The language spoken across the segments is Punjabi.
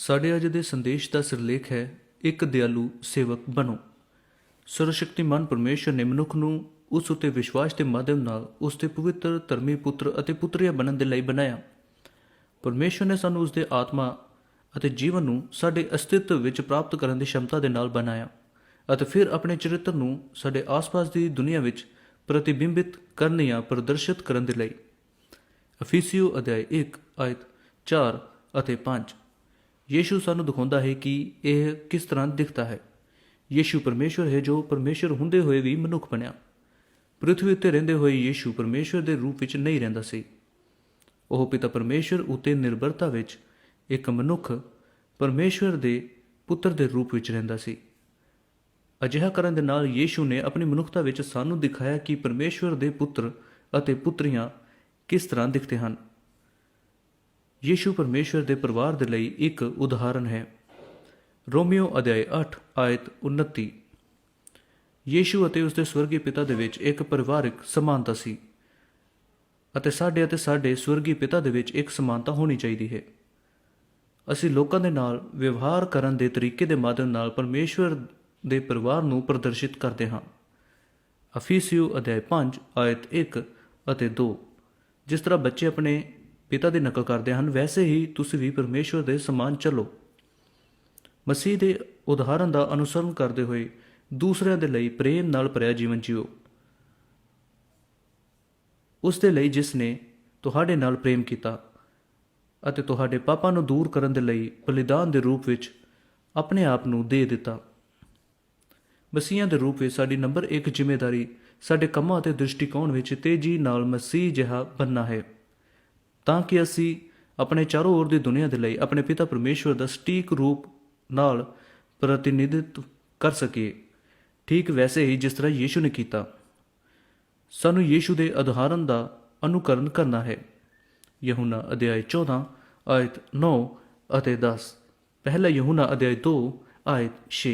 ਸਾਡੇ ਅੱਜ ਦੇ ਸੰਦੇਸ਼ ਦਾ ਸਿਰਲੇਖ ਹੈ, ਇੱਕ ਦਿਆਲੂ ਸੇਵਕ ਬਣੋ। ਸਰਵਸ਼ਕਤੀਮਾਨ ਪਰਮੇਸ਼ਰ ਨੇ ਮਨੁੱਖ ਨੂੰ ਉਸ ਉਤੇ ਵਿਸ਼ਵਾਸ ਦੇ ਮਾਧਿਅਮ ਨਾਲ ਉਸ ਦੇ ਪਵਿੱਤਰ ਧਰਮੀ ਪੁੱਤਰ ਅਤੇ ਪੁੱਤਰੀਆਂ ਬਣਨ ਦੇ ਲਈ ਬਣਾਇਆ। ਪਰਮੇਸ਼ਰ ਨੇ ਸਾਨੂੰ ਉਸ ਦੇ ਆਤਮਾ ਅਤੇ ਜੀਵਨ ਨੂੰ ਸਾਡੇ ਅਸਤਿਤਵ ਵਿੱਚ ਪ੍ਰਾਪਤ ਕਰਨ ਦੀ ਸ਼ਮਤਾ ਦੇ ਨਾਲ ਬਣਾਇਆ ਅਤੇ ਫਿਰ ਆਪਣੇ ਚਰਿੱਤਰ ਨੂੰ ਸਾਡੇ ਆਸ-ਪਾਸ ਦੀ ਦੁਨੀਆ ਵਿੱਚ ਪ੍ਰਤੀਬਿੰਬਿਤ ਕਰਨ ਜਾਂ ਪ੍ਰਦਰਸ਼ਿਤ ਕਰਨ ਦੇ ਲਈ। ਅਫੀਸੀਓ ਅਧਿਆਇ 1 ਆਇਤ 4 ਅਤੇ 5 ਯੀਸ਼ੂ ਸਾਨੂੰ ਦਿਖਾਉਂਦਾ ਹੈ ਕਿ ਇਹ ਕਿਸ ਤਰ੍ਹਾਂ ਦਿਖਦਾ ਹੈ। ਯੀਸ਼ੂ ਪਰਮੇਸ਼ਵਰ ਹੈ ਜੋ ਪਰਮੇਸ਼ਵਰ ਹੁੰਦੇ ਹੋਏ ਵੀ ਮਨੁੱਖ ਬਣਿਆ। ਪ੍ਰithvi ਉੱਤੇ ਰਹਿੰਦੇ ਹੋਏ ਯੀਸ਼ੂ ਪਰਮੇਸ਼ਵਰ ਦੇ ਰੂਪ ਵਿੱਚ ਨਹੀਂ ਰਹਿੰਦਾ ਸੀ। ਉਹ ਪਿਤਾ ਪਰਮੇਸ਼ਵਰ ਉਤੇ ਨਿਰਭਰਤਾ ਵਿੱਚ ਇੱਕ ਮਨੁੱਖ ਪਰਮੇਸ਼ਵਰ ਦੇ ਪੁੱਤਰ ਦੇ ਰੂਪ ਵਿੱਚ ਰਹਿੰਦਾ ਸੀ। ਅਜਿਹਾ ਕਰਨ ਦੇ ਨਾਲ ਯੀਸ਼ੂ ਨੇ ਆਪਣੀ ਮਨੁੱਖਤਾ ਵਿੱਚ ਸਾਨੂੰ ਦਿਖਾਇਆ ਕਿ ਪਰਮੇਸ਼ਵਰ ਦੇ ਪੁੱਤਰ ਅਤੇ ਪੁੱਤਰੀਆਂ ਕਿਸ ਤਰ੍ਹਾਂ ਦਿਖਦੇ ਹਨ। ਯੀਸ਼ੂ ਪਰਮੇਸ਼ਵਰ ਦੇ ਪਰਿਵਾਰ ਦੇ ਲਈ ਇੱਕ ਉਦਾਹਰਨ ਹੈ। ਰੋਮੀਓ ਅਧਿਆਇ 8 ਆਇਤ 29 ਯੀਸ਼ੂ ਅਤੇ ਉਸ ਦੇ ਸਵਰਗੀ ਪਿਤਾ ਦੇ ਵਿੱਚ ਇੱਕ ਪਰਿਵਾਰਿਕ ਸਮਾਨਤਾ ਸੀ ਅਤੇ ਸਾਡੇ ਅਤੇ ਸਾਡੇ ਸਵਰਗੀ ਪਿਤਾ ਦੇ ਵਿੱਚ ਇੱਕ ਸਮਾਨਤਾ ਹੋਣੀ ਚਾਹੀਦੀ ਹੈ। ਅਸੀਂ ਲੋਕਾਂ ਦੇ ਨਾਲ ਵਿਵਹਾਰ ਕਰਨ ਦੇ ਤਰੀਕੇ ਦੇ ਮਾਧਿਅਮ ਨਾਲ ਪਰਮੇਸ਼ਵਰ ਦੇ ਪਰਿਵਾਰ ਨੂੰ ਪ੍ਰਦਰਸ਼ਿਤ ਕਰਦੇ ਹਾਂ। ਅਫੀਸੀਓ ਅਧਿਆਇ 5 ਆਇਤ 1 ਅਤੇ 2 ਜਿਸ ਤਰ੍ਹਾਂ ਬੱਚੇ ਆਪਣੇ ਪਿਤਾ ਦੀ ਨਕਲ ਕਰਦੇ ਹਨ, ਵੈਸੇ ਹੀ ਤੁਸੀਂ ਵੀ ਪਰਮੇਸ਼ਵਰ ਦੇ ਸਮਾਨ ਚੱਲੋ। ਮਸੀਹ ਦੇ ਉਦਾਹਰਨ ਦਾ ਅਨੁਸਰਣ ਕਰਦੇ ਹੋਏ ਦੂਸਰਿਆਂ ਦੇ ਲਈ ਪ੍ਰੇਮ ਨਾਲ ਭਰਿਆ ਜੀਵਨ ਜਿਓ। ਉਸ ਦੇ ਲਈ ਜਿਸ ਨੇ ਤੁਹਾਡੇ ਨਾਲ ਪ੍ਰੇਮ ਕੀਤਾ ਅਤੇ ਤੁਹਾਡੇ ਪਾਪਾਂ ਨੂੰ ਦੂਰ ਕਰਨ ਦੇ ਲਈ ਬਲੀਦਾਨ ਦੇ ਰੂਪ ਵਿੱਚ ਆਪਣੇ ਆਪ ਨੂੰ ਦੇ ਦਿੱਤਾ। ਮਸੀਹਾਂ ਦੇ ਰੂਪ ਵਿੱਚ ਸਾਡੀ ਨੰਬਰ 1 ਜ਼ਿੰਮੇਵਾਰੀ ਸਾਡੇ ਕੰਮਾਂ ਅਤੇ ਦ੍ਰਿਸ਼ਟੀਕੋਣ ਵਿੱਚ ਤੇਜ਼ੀ ਨਾਲ ਮਸੀਹ ਜਿਹਾ ਬੰਨਾ ਹੈ। ਤਾਂ ਕਿ ਅਸੀਂ ਆਪਣੇ ਚਾਰੋਂ ओर ਦੀ ਦੁਨੀਆ ਦੇ ਲਈ ਆਪਣੇ ਪਿਤਾ ਪਰਮੇਸ਼ਵਰ ਦਾ ਸਟੀਕ ਰੂਪ ਨਾਲ ਪ੍ਰਤੀਨਿਧਿਤਵ ਕਰ ਸਕੀਏ। ਠੀਕ ਵੈਸੇ ਹੀ ਜਿਸ ਤਰ੍ਹਾਂ ਯੀਸ਼ੂ ਨੇ ਕੀਤਾ। ਸਾਨੂੰ ਯੀਸ਼ੂ ਦੇ ਉਦਾਹਰਣ ਦਾ ਅਨੁਕਰਨ ਕਰਨਾ ਹੈ। ਯਹੂਨਾ ਅਧਿਆਇ 14 ਆਇਤ 9 ਅਤੇ 10 ਪਹਿਲਾ ਯਹੂਨਾ ਅਧਿਆਇ 2 ਆਇਤ 6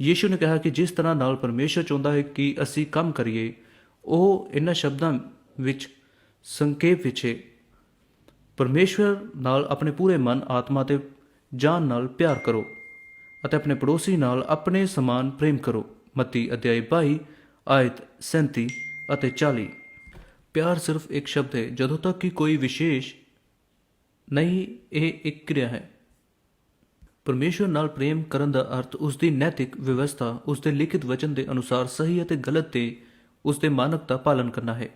ਯੀਸ਼ੂ ਨੇ ਕਿਹਾ ਕਿ ਜਿਸ ਤਰ੍ਹਾਂ ਨਾਲ ਪਰਮੇਸ਼ਰ ਚਾਹੁੰਦਾ ਹੈ ਕਿ ਅਸੀਂ ਕੰਮ ਕਰੀਏ, ਉਹ ਇਹਨਾਂ ਸ਼ਬਦਾਂ ਵਿੱਚ ਸੰਖੇਪ ਵਿੱਚ ਹੈ ਪਰਮੇਸ਼ਵਰ ਨਾਲ ਆਪਣੇ ਪੂਰੇ ਮਨ ਆਤਮਾ ਤੇ ਜਾਨ ਨਾਲ ਪਿਆਰ ਕਰੋ ਅਤੇ ਆਪਣੇ ਪੜੋਸੀ ਨਾਲ ਆਪਣੇ ਸਮਾਨ ਪ੍ਰੇਮ ਕਰੋ। ਮਤੀ ਅਧਿਆਇ 22 ਆਇਤ 37 ਅਤੇ 40 ਪਿਆਰ ਸਿਰਫ ਇੱਕ ਸ਼ਬਦ ਹੈ, ਜਦੋਂ ਤੱਕ ਕਿ ਕੋਈ ਵਿਸ਼ੇਸ਼ ਨਹੀਂ, ਇਹ ਇੱਕ ਕਿਰਿਆ ਹੈ। ਪਰਮੇਸ਼ਵਰ ਨਾਲ ਪ੍ਰੇਮ ਕਰਨ ਦਾ ਅਰਥ ਉਸ ਦੀ ਨੈਤਿਕ ਵਿਵਸਥਾ, ਉਸ ਦੇ ਲਿਖਿਤ ਵਚਨ ਦੇ ਅਨੁਸਾਰ ਸਹੀ ਅਤੇ ਗਲਤ ਤੇ ਉਸ ਦੇ ਮਾਨਕ ਦਾ ਪਾਲਨ ਕਰਨਾ ਹੈ।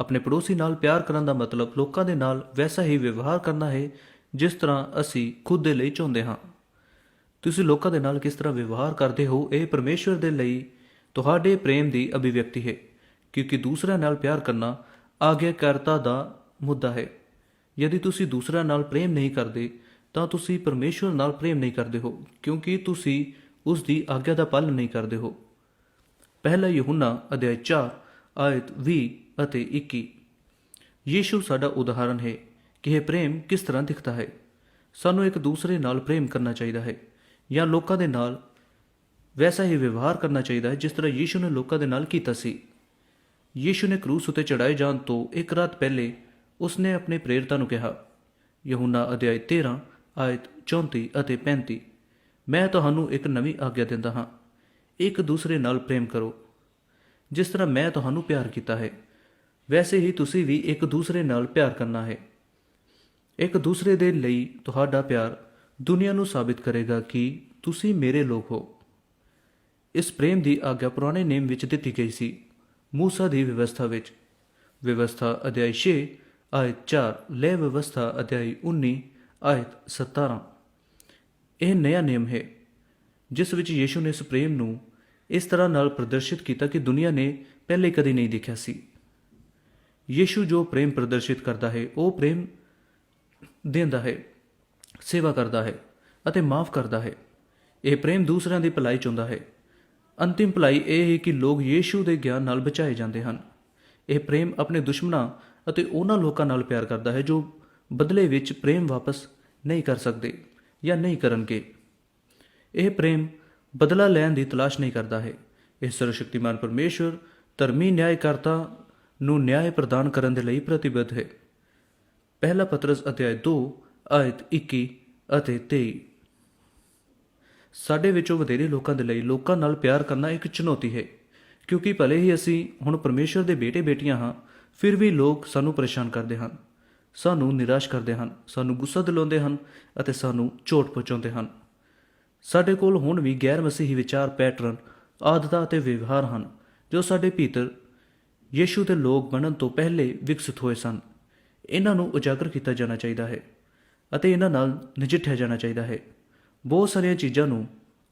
ਆਪਣੇ ਪੜੋਸੀ ਨਾਲ ਪਿਆਰ ਕਰਨ ਦਾ ਮਤਲਬ ਲੋਕਾਂ ਦੇ ਨਾਲ ਵੈਸਾ ਹੀ ਵਿਵਹਾਰ ਕਰਨਾ ਹੈ, ਜਿਸ ਤਰ੍ਹਾਂ ਅਸੀਂ ਖੁਦ ਦੇ ਲਈ ਚਾਹੁੰਦੇ ਹਾਂ। ਤੁਸੀਂ ਲੋਕਾਂ ਦੇ ਨਾਲ ਕਿਸ ਤਰ੍ਹਾਂ ਵਿਵਹਾਰ ਕਰਦੇ ਹੋ, ਇਹ ਪਰਮੇਸ਼ਵਰ ਦੇ ਲਈ ਤੁਹਾਡੇ ਪ੍ਰੇਮ ਦੀ ਅਭਿਵਿਅਕਤੀ ਹੈ, ਕਿਉਂਕਿ ਦੂਸਰਿਆਂ ਨਾਲ ਪਿਆਰ ਕਰਨਾ ਆਗਿਆਕਾਰਤਾ ਦਾ ਮੁੱਦਾ ਹੈ। ਯਦि ਤੁਸੀਂ ਦੂਸਰਿਆਂ ਨਾਲ ਪ੍ਰੇਮ ਨਹੀਂ ਕਰਦੇ, ਤਾਂ ਤੁਸੀਂ ਪਰਮੇਸ਼ਵਰ ਨਾਲ ਪ੍ਰੇਮ ਨਹੀਂ ਕਰਦੇ ਹੋ, ਕਿਉਂਕਿ ਤੁਸੀਂ ਉਸ ਦੀ ਆਗਿਆ ਦਾ ਪਾਲਣ ਨਹੀਂ ਕਰਦੇ ਹੋ। ਪਹਿਲਾ ਯਹੂਨਾ ਅਧਿਆਇ 4 ਆਇਤ 20 ਅਤੇ 21 ਯੀਸ਼ੂ ਸਾਡਾ ਉਦਾਹਰਨ ਹੈ ਕਿ ਇਹ ਪ੍ਰੇਮ ਕਿਸ ਤਰ੍ਹਾਂ ਦਿਖਦਾ ਹੈ। ਸਾਨੂੰ ਇੱਕ ਦੂਸਰੇ ਨਾਲ ਪ੍ਰੇਮ ਕਰਨਾ ਚਾਹੀਦਾ ਹੈ ਜਾਂ ਲੋਕਾਂ ਦੇ ਨਾਲ ਵੈਸਾ ਹੀ ਵਿਵਹਾਰ ਕਰਨਾ ਚਾਹੀਦਾ ਹੈ ਜਿਸ ਤਰ੍ਹਾਂ ਯੀਸ਼ੂ ਨੇ ਲੋਕਾਂ ਦੇ ਨਾਲ ਕੀਤਾ ਸੀ। ਯੀਸ਼ੂ ਨੇ ਕਰੂਸ ਉਤੇ ਚੜਾਏ ਜਾਣ ਤੋਂ ਇੱਕ ਰਾਤ ਪਹਿਲੇ ਉਸਨੇ ਆਪਣੇ ਪ੍ਰੇਰਿਤਾਂ ਨੂੰ ਕਿਹਾ, ਯਹੂਨਾ ਅਧਿਆਇ 13 ਆਇਤ 34 ਅਤੇ 35 ਮੈਂ ਤੁਹਾਨੂੰ ਇੱਕ ਨਵੀਂ ਆਗਿਆ ਦਿੰਦਾ ਹਾਂ। ਇੱਕ ਦੂਸਰੇ ਨਾਲ ਪ੍ਰੇਮ ਕਰੋ ਜਿਸ ਤਰ੍ਹਾਂ ਮੈਂ ਤੁਹਾਨੂੰ ਪਿਆਰ ਕੀਤਾ ਹੈ, ਵੈਸੇ ਹੀ ਤੁਸੀਂ ਵੀ ਇੱਕ ਦੂਸਰੇ ਨਾਲ ਪਿਆਰ ਕਰਨਾ ਹੈ। ਇੱਕ ਦੂਸਰੇ ਦੇ ਲਈ ਤੁਹਾਡਾ ਪਿਆਰ ਦੁਨੀਆ ਨੂੰ ਸਾਬਿਤ ਕਰੇਗਾ ਕਿ ਤੁਸੀਂ ਮੇਰੇ ਲੋਕ ਹੋ। ਇਸ ਪ੍ਰੇਮ ਦੀ ਆਗਿਆ ਪੁਰਾਣੇ ਨੇਮ ਵਿੱਚ ਦਿੱਤੀ ਗਈ ਸੀ, ਮੂਸਾ ਦੀ ਵਿਵਸਥਾ ਵਿੱਚ। ਵਿਵਸਥਾ ਅਧਿਆਇ 6 ਆਇਤ 4 ਲੈ ਵਿਵਸਥਾ ਅਧਿਆਇ 19 ਆਇਤ 17 ਇਹ ਨया ਨਿਯਮ ਹੈ, ਜਿਸ ਵਿੱਚ ਯੀਸ਼ੂ ਨੇ ਇਸ ਪ੍ਰੇਮ ਨੂੰ ਇਸ ਤਰ੍ਹਾਂ ਨਾਲ ਪ੍ਰਦਰਸ਼ਿਤ ਕੀਤਾ ਕਿ ਦੁਨੀਆ ਨੇ ਪਹਿਲੇ ਕਦੇ ਨਹੀਂ ਦੇਖਿਆ ਸੀ। ਯੀਸ਼ੂ ਜੋ ਪ੍ਰੇਮ ਪ੍ਰਦਰਸ਼ਿਤ ਕਰਦਾ ਹੈ, ਉਹ ਪ੍ਰੇਮ ਦਿੰਦਾ ਹੈ, ਸੇਵਾ ਕਰਦਾ ਹੈ ਅਤੇ ਮਾਫ ਕਰਦਾ ਹੈ। ਇਹ ਪ੍ਰੇਮ ਦੂਸਰਿਆਂ ਦੀ ਭਲਾਈ ਚਾਹੁੰਦਾ ਹੈ। ਅੰਤਿਮ ਭਲਾਈ ਇਹ ਹੈ ਕਿ ਲੋਕ ਯੀਸ਼ੂ ਦੇ ਗਿਆਨ ਨਾਲ ਬਚਾਏ ਜਾਂਦੇ ਹਨ। ਇਹ ਪ੍ਰੇਮ ਆਪਣੇ ਦੁਸ਼ਮਣਾਂ ਅਤੇ ਉਹਨਾਂ ਲੋਕਾਂ ਨਾਲ ਪਿਆਰ ਕਰਦਾ ਹੈ ਜੋ ਬਦਲੇ ਵਿੱਚ ਪ੍ਰੇਮ ਵਾਪਸ ਨਹੀਂ ਕਰ ਸਕਦੇ ਜਾਂ ਨਹੀਂ ਕਰਨਗੇ। ਇਹ ਪ੍ਰੇਮ ਬਦਲਾ ਲੈਣ ਦੀ ਤਲਾਸ਼ ਨਹੀਂ ਕਰਦਾ ਹੈ। ਇਹ ਸਰਵਸ਼ਕਤੀਮਾਨ ਪਰਮੇਸ਼ਵਰ ਧਰਮੀ ਨਿਆਂਕਰਤਾ ਨੂੰ ਨਿਆਂ ਪ੍ਰਦਾਨ ਕਰਨ ਦੇ ਲਈ ਪ੍ਰਤੀਬੱਧ ਹੈ। ਪਹਿਲਾ ਪਤਰਸ ਅਧਿਆਇ 2 ਆਇਤ 21 ਅਤੇ 23 ਸਾਡੇ ਵਿੱਚੋਂ ਵਧੇਰੇ ਲੋਕਾਂ ਦੇ ਲਈ ਲੋਕਾਂ ਨਾਲ ਪਿਆਰ ਕਰਨਾ ਇੱਕ ਚੁਣੌਤੀ ਹੈ, ਕਿਉਂਕਿ ਭਲੇ ਹੀ ਅਸੀਂ ਹੁਣ ਪਰਮੇਸ਼ਰ ਦੇ ਬੇਟੇ ਬੇਟੀਆਂ ਹਾਂ, ਫਿਰ ਵੀ ਲੋਕ ਸਾਨੂੰ ਪਰੇਸ਼ਾਨ ਕਰਦੇ ਹਨ, ਸਾਨੂੰ ਨਿਰਾਸ਼ ਕਰਦੇ ਹਨ, ਸਾਨੂੰ ਗੁੱਸਾ ਦਿਲਾਉਂਦੇ ਹਨ ਅਤੇ ਸਾਨੂੰ ਚੋਟ ਪਹੁੰਚਾਉਂਦੇ ਹਨ। ਸਾਡੇ ਕੋਲ ਹੁਣ ਵੀ ਗੈਰ ਮਸੀਹੀ ਵਿਚਾਰ, ਪੈਟਰਨ, ਆਦਤਾਂ ਅਤੇ ਵਿਵਹਾਰ ਹਨ, ਜੋ ਸਾਡੇ ਭੀਤਰ ਯੀਸ਼ੂ ਦੇ ਲੋਕ ਬਣਨ ਤੋਂ ਪਹਿਲੇ ਵਿਕਸਿਤ ਹੋਏ ਸਨ। ਇਹਨਾਂ ਨੂੰ ਉਜਾਗਰ ਕੀਤਾ ਜਾਣਾ ਚਾਹੀਦਾ ਹੈ ਅਤੇ ਇਹਨਾਂ ਨਾਲ ਨਜਿੱਠਿਆ ਜਾਣਾ ਚਾਹੀਦਾ ਹੈ। ਬਹੁਤ ਸਾਰੀਆਂ ਚੀਜ਼ਾਂ ਨੂੰ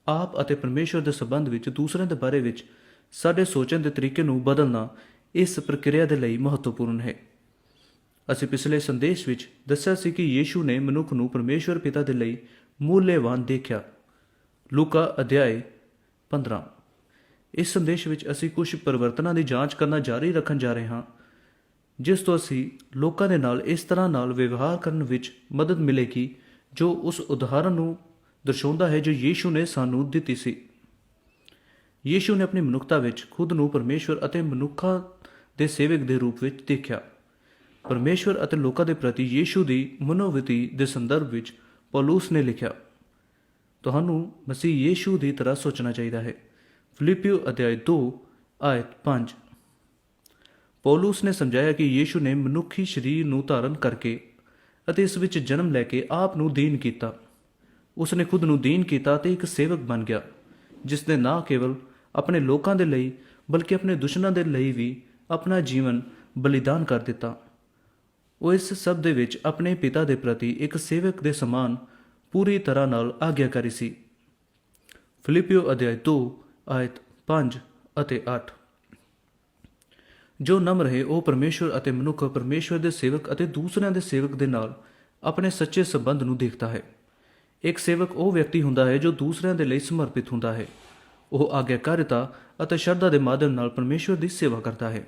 ਆਪ ਅਤੇ ਪਰਮੇਸ਼ਵਰ ਦੇ ਸੰਬੰਧ ਵਿੱਚ ਦੂਸਰਿਆਂ ਦੇ ਬਾਰੇ ਵਿੱਚ ਸਾਡੇ ਸੋਚਣ ਦੇ ਤਰੀਕੇ ਨੂੰ ਬਦਲਣਾ ਇਸ ਪ੍ਰਕਿਰਿਆ ਦੇ ਲਈ ਮਹੱਤਵਪੂਰਨ ਹੈ। ਅਸੀਂ ਪਿਛਲੇ ਸੰਦੇਸ਼ ਵਿੱਚ ਦੱਸਿਆ ਸੀ ਕਿ ਯੀਸ਼ੂ ਨੇ ਮਨੁੱਖ ਨੂੰ ਪਰਮੇਸ਼ਵਰ ਪਿਤਾ ਦੇ ਲਈ ਮੂલ્યਵਾਨ ਦੇਖਿਆ। ਲੂਕਾ ਅਧਿਆਇ 15 ਇਸ ਸੰਦੇਸ਼ ਵਿੱਚ ਅਸੀਂ ਕੁਝ ਪਰਿਵਰਤਨਾਂ ਦੀ ਜਾਂਚ ਕਰਨਾ ਜਾਰੀ ਰੱਖਣ ਜਾ ਰਹੇ ਹਾਂ, ਜਿਸ ਤੋਂ ਅਸੀਂ ਲੋਕਾਂ ਦੇ ਨਾਲ ਇਸ ਤਰ੍ਹਾਂ ਨਾਲ ਵਿਵਹਾਰ ਕਰਨ ਵਿੱਚ ਮਦਦ ਮਿਲੇਗੀ, ਜੋ ਉਸ ਉਦਾਹਰਨ ਨੂੰ ਦਰਸਾਉਂਦਾ ਹੈ ਜੋ ਯੀਸ਼ੂ ਨੇ ਸਾਨੂੰ ਦਿੱਤੀ ਸੀ। ਯੀਸ਼ੂ ਨੇ ਆਪਣੀ ਮਨੁੱਖਤਾ ਵਿੱਚ ਖੁਦ ਨੂੰ ਪਰਮੇਸ਼ਵਰ ਅਤੇ ਮਨੁੱਖਾਂ ਦੇ ਸੇਵਕ ਦੇ ਰੂਪ ਵਿੱਚ ਦੇਖਿਆ। ਪਰਮੇਸ਼ਵਰ ਅਤੇ ਲੋਕਾਂ ਦੇ ਪ੍ਰਤੀ ਯੀਸ਼ੂ ਦੀ ਮਨੋਵਿਤੀ ਦੇ ਸੰਦਰਭ ਵਿੱਚ ਪੌਲੂਸ ਨੇ ਲਿਖਿਆ ਤੁਹਾਨੂੰ ਮਸੀਹ ਯੀਸ਼ੂ ਦੀ ਤਰ੍ਹਾਂ ਸੋਚਣਾ ਚਾਹੀਦਾ ਹੈ। ਫਿਲਿਪੀਓ ਅਧਿਆਇ 2 ਆਇਤ 5 ਪੌਲੂਸ ਨੇ ਸਮਝਾਇਆ ਕਿ ਯੀਸ਼ੂ ਨੇ ਮਨੁੱਖੀ ਸਰੀਰ ਨੂੰ ਧਾਰਨ ਕਰਕੇ ਅਤੇ ਇਸ ਵਿੱਚ ਜਨਮ ਲੈ ਕੇ ਆਪ ਨੂੰ ਦੀਨ ਕੀਤਾ। ਉਸ ਨੇ ਖੁਦ ਨੂੰ ਦੀਨ ਕੀਤਾ ਤੇ ਇੱਕ ਸੇਵਕ ਬਣ ਗਿਆ, ਜਿਸ ਨੇ ਨਾ ਕੇਵਲ ਆਪਣੇ ਲੋਕਾਂ ਦੇ ਲਈ, ਬਲਕਿ ਆਪਣੇ ਦੁਸ਼ਮਣਾਂ ਦੇ ਲਈ ਵੀ ਆਪਣਾ ਜੀਵਨ ਬਲੀਦਾਨ ਕਰ ਦਿੱਤਾ। ਉਹ ਇਸ ਸਭ ਦੇ ਵਿੱਚ ਆਪਣੇ ਪਿਤਾ ਦੇ ਪ੍ਰਤੀ ਇੱਕ ਸੇਵਕ ਦੇ ਸਮਾਨ ਪੂਰੀ ਤਰ੍ਹਾਂ ਨਾਲ ਆਗਿਆਕਾਰੀ ਸੀ। ਫਿਲਿਪੀਓ ਅਧਿਆਇ 2 ਆਇਤ 5 ਅਤੇ 8 ਜੋ ਨਮ ਰਹੇ ਉਹ ਪਰਮੇਸ਼ਵਰ ਅਤੇ ਮਨੁੱਖ ਪਰਮੇਸ਼ਵਰ ਦੇ ਸੇਵਕ ਅਤੇ ਦੂਸਰਿਆਂ ਦੇ ਸੇਵਕ ਦੇ ਨਾਲ ਆਪਣੇ ਸੱਚੇ ਸੰਬੰਧ ਨੂੰ ਦੇਖਦਾ ਹੈ। ਇੱਕ ਸੇਵਕ ਉਹ ਵਿਅਕਤੀ ਹੁੰਦਾ ਹੈ ਜੋ ਦੂਸਰਿਆਂ ਦੇ ਲਈ ਸਮਰਪਿਤ ਹੁੰਦਾ ਹੈ। ਉਹ ਆਗਿਆਕਾਰਿਤਾ ਅਤੇ ਸ਼ਰਧਾ ਦੇ ਮਾਧਿਅਮ ਨਾਲ ਪਰਮੇਸ਼ਵਰ ਦੀ ਸੇਵਾ ਕਰਦਾ ਹੈ।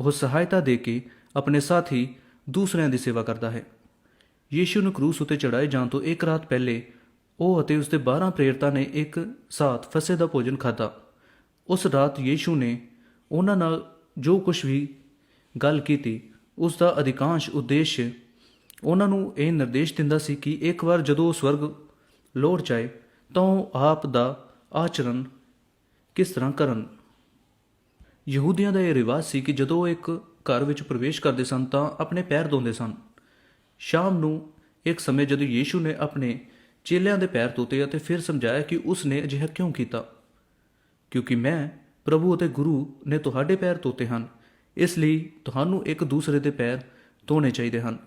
ਉਹ ਸਹਾਇਤਾ ਦੇ ਕੇ ਆਪਣੇ ਸਾਥੀ ਦੂਸਰਿਆਂ ਦੀ ਸੇਵਾ ਕਰਦਾ ਹੈ। ਯੀਸ਼ੂ ਨੂੰ ਕਰੂਸ ਉਤੇ ਚੜਾਏ ਜਾਣ ਤੋਂ ਇੱਕ ਰਾਤ ਪਹਿਲੇ, ਉਹ ਅਤੇ ਉਸਦੇ 12 ਪ੍ਰੇਰਿਤਾਂ ਨੇ ਇੱਕ ਸਾਥ ਫਸੇ ਦਾ ਭੋਜਨ ਖਾਧਾ। ਉਸ ਰਾਤ ਯੀਸ਼ੂ ਨੇ ਉਹਨਾਂ ਨਾਲ ਜੋ ਕੁਝ ਵੀ ਗੱਲ ਕੀਤੀ ਉਸ ਦਾ ਅਧਿਕਾਂਸ਼ ਉਦੇਸ਼ ਉਹਨਾਂ ਨੂੰ ਇਹ ਨਿਰਦੇਸ਼ ਦਿੰਦਾ ਸੀ ਕਿ ਇੱਕ ਵਾਰ ਜਦੋਂ ਉਹ ਸਵਰਗ ਲੋੜ ਜਾਏ, ਤਾਂ ਉਹ ਆਪ ਦਾ ਆਚਰਣ ਕਿਸ ਤਰ੍ਹਾਂ ਕਰਨ। ਯਹੂਦੀਆਂ ਦਾ ਇਹ ਰਿਵਾਜ ਸੀ ਕਿ ਜਦੋਂ ਉਹ ਇੱਕ ਘਰ ਵਿੱਚ ਪ੍ਰਵੇਸ਼ ਕਰਦੇ ਸਨ, ਤਾਂ ਆਪਣੇ ਪੈਰ ਧੋਂਦੇ ਸਨ। ਸ਼ਾਮ ਨੂੰ ਇੱਕ ਸਮੇਂ ਜਦੋਂ ਯੀਸ਼ੂ ਨੇ ਆਪਣੇ ਚੇਲਿਆਂ ਦੇ ਪੈਰ ਧੋਤੇ ਅਤੇ ਫਿਰ ਸਮਝਾਇਆ ਕਿ ਉਸ ਨੇ ਅਜਿਹਾ ਕਿਉਂ ਕੀਤਾ? ਕਿਉਂਕਿ ਮੈਂ ਪ੍ਰਭੂ ਅਤੇ ਗੁਰੂ ਨੇ ਤੁਹਾਡੇ ਪੈਰ ਧੋਤੇ ਹਨ, ਇਸ ਲਈ ਤੁਹਾਨੂੰ ਇੱਕ ਦੂਸਰੇ ਦੇ ਪੈਰ ਧੋਣੇ ਚਾਹੀਦੇ ਹਨ।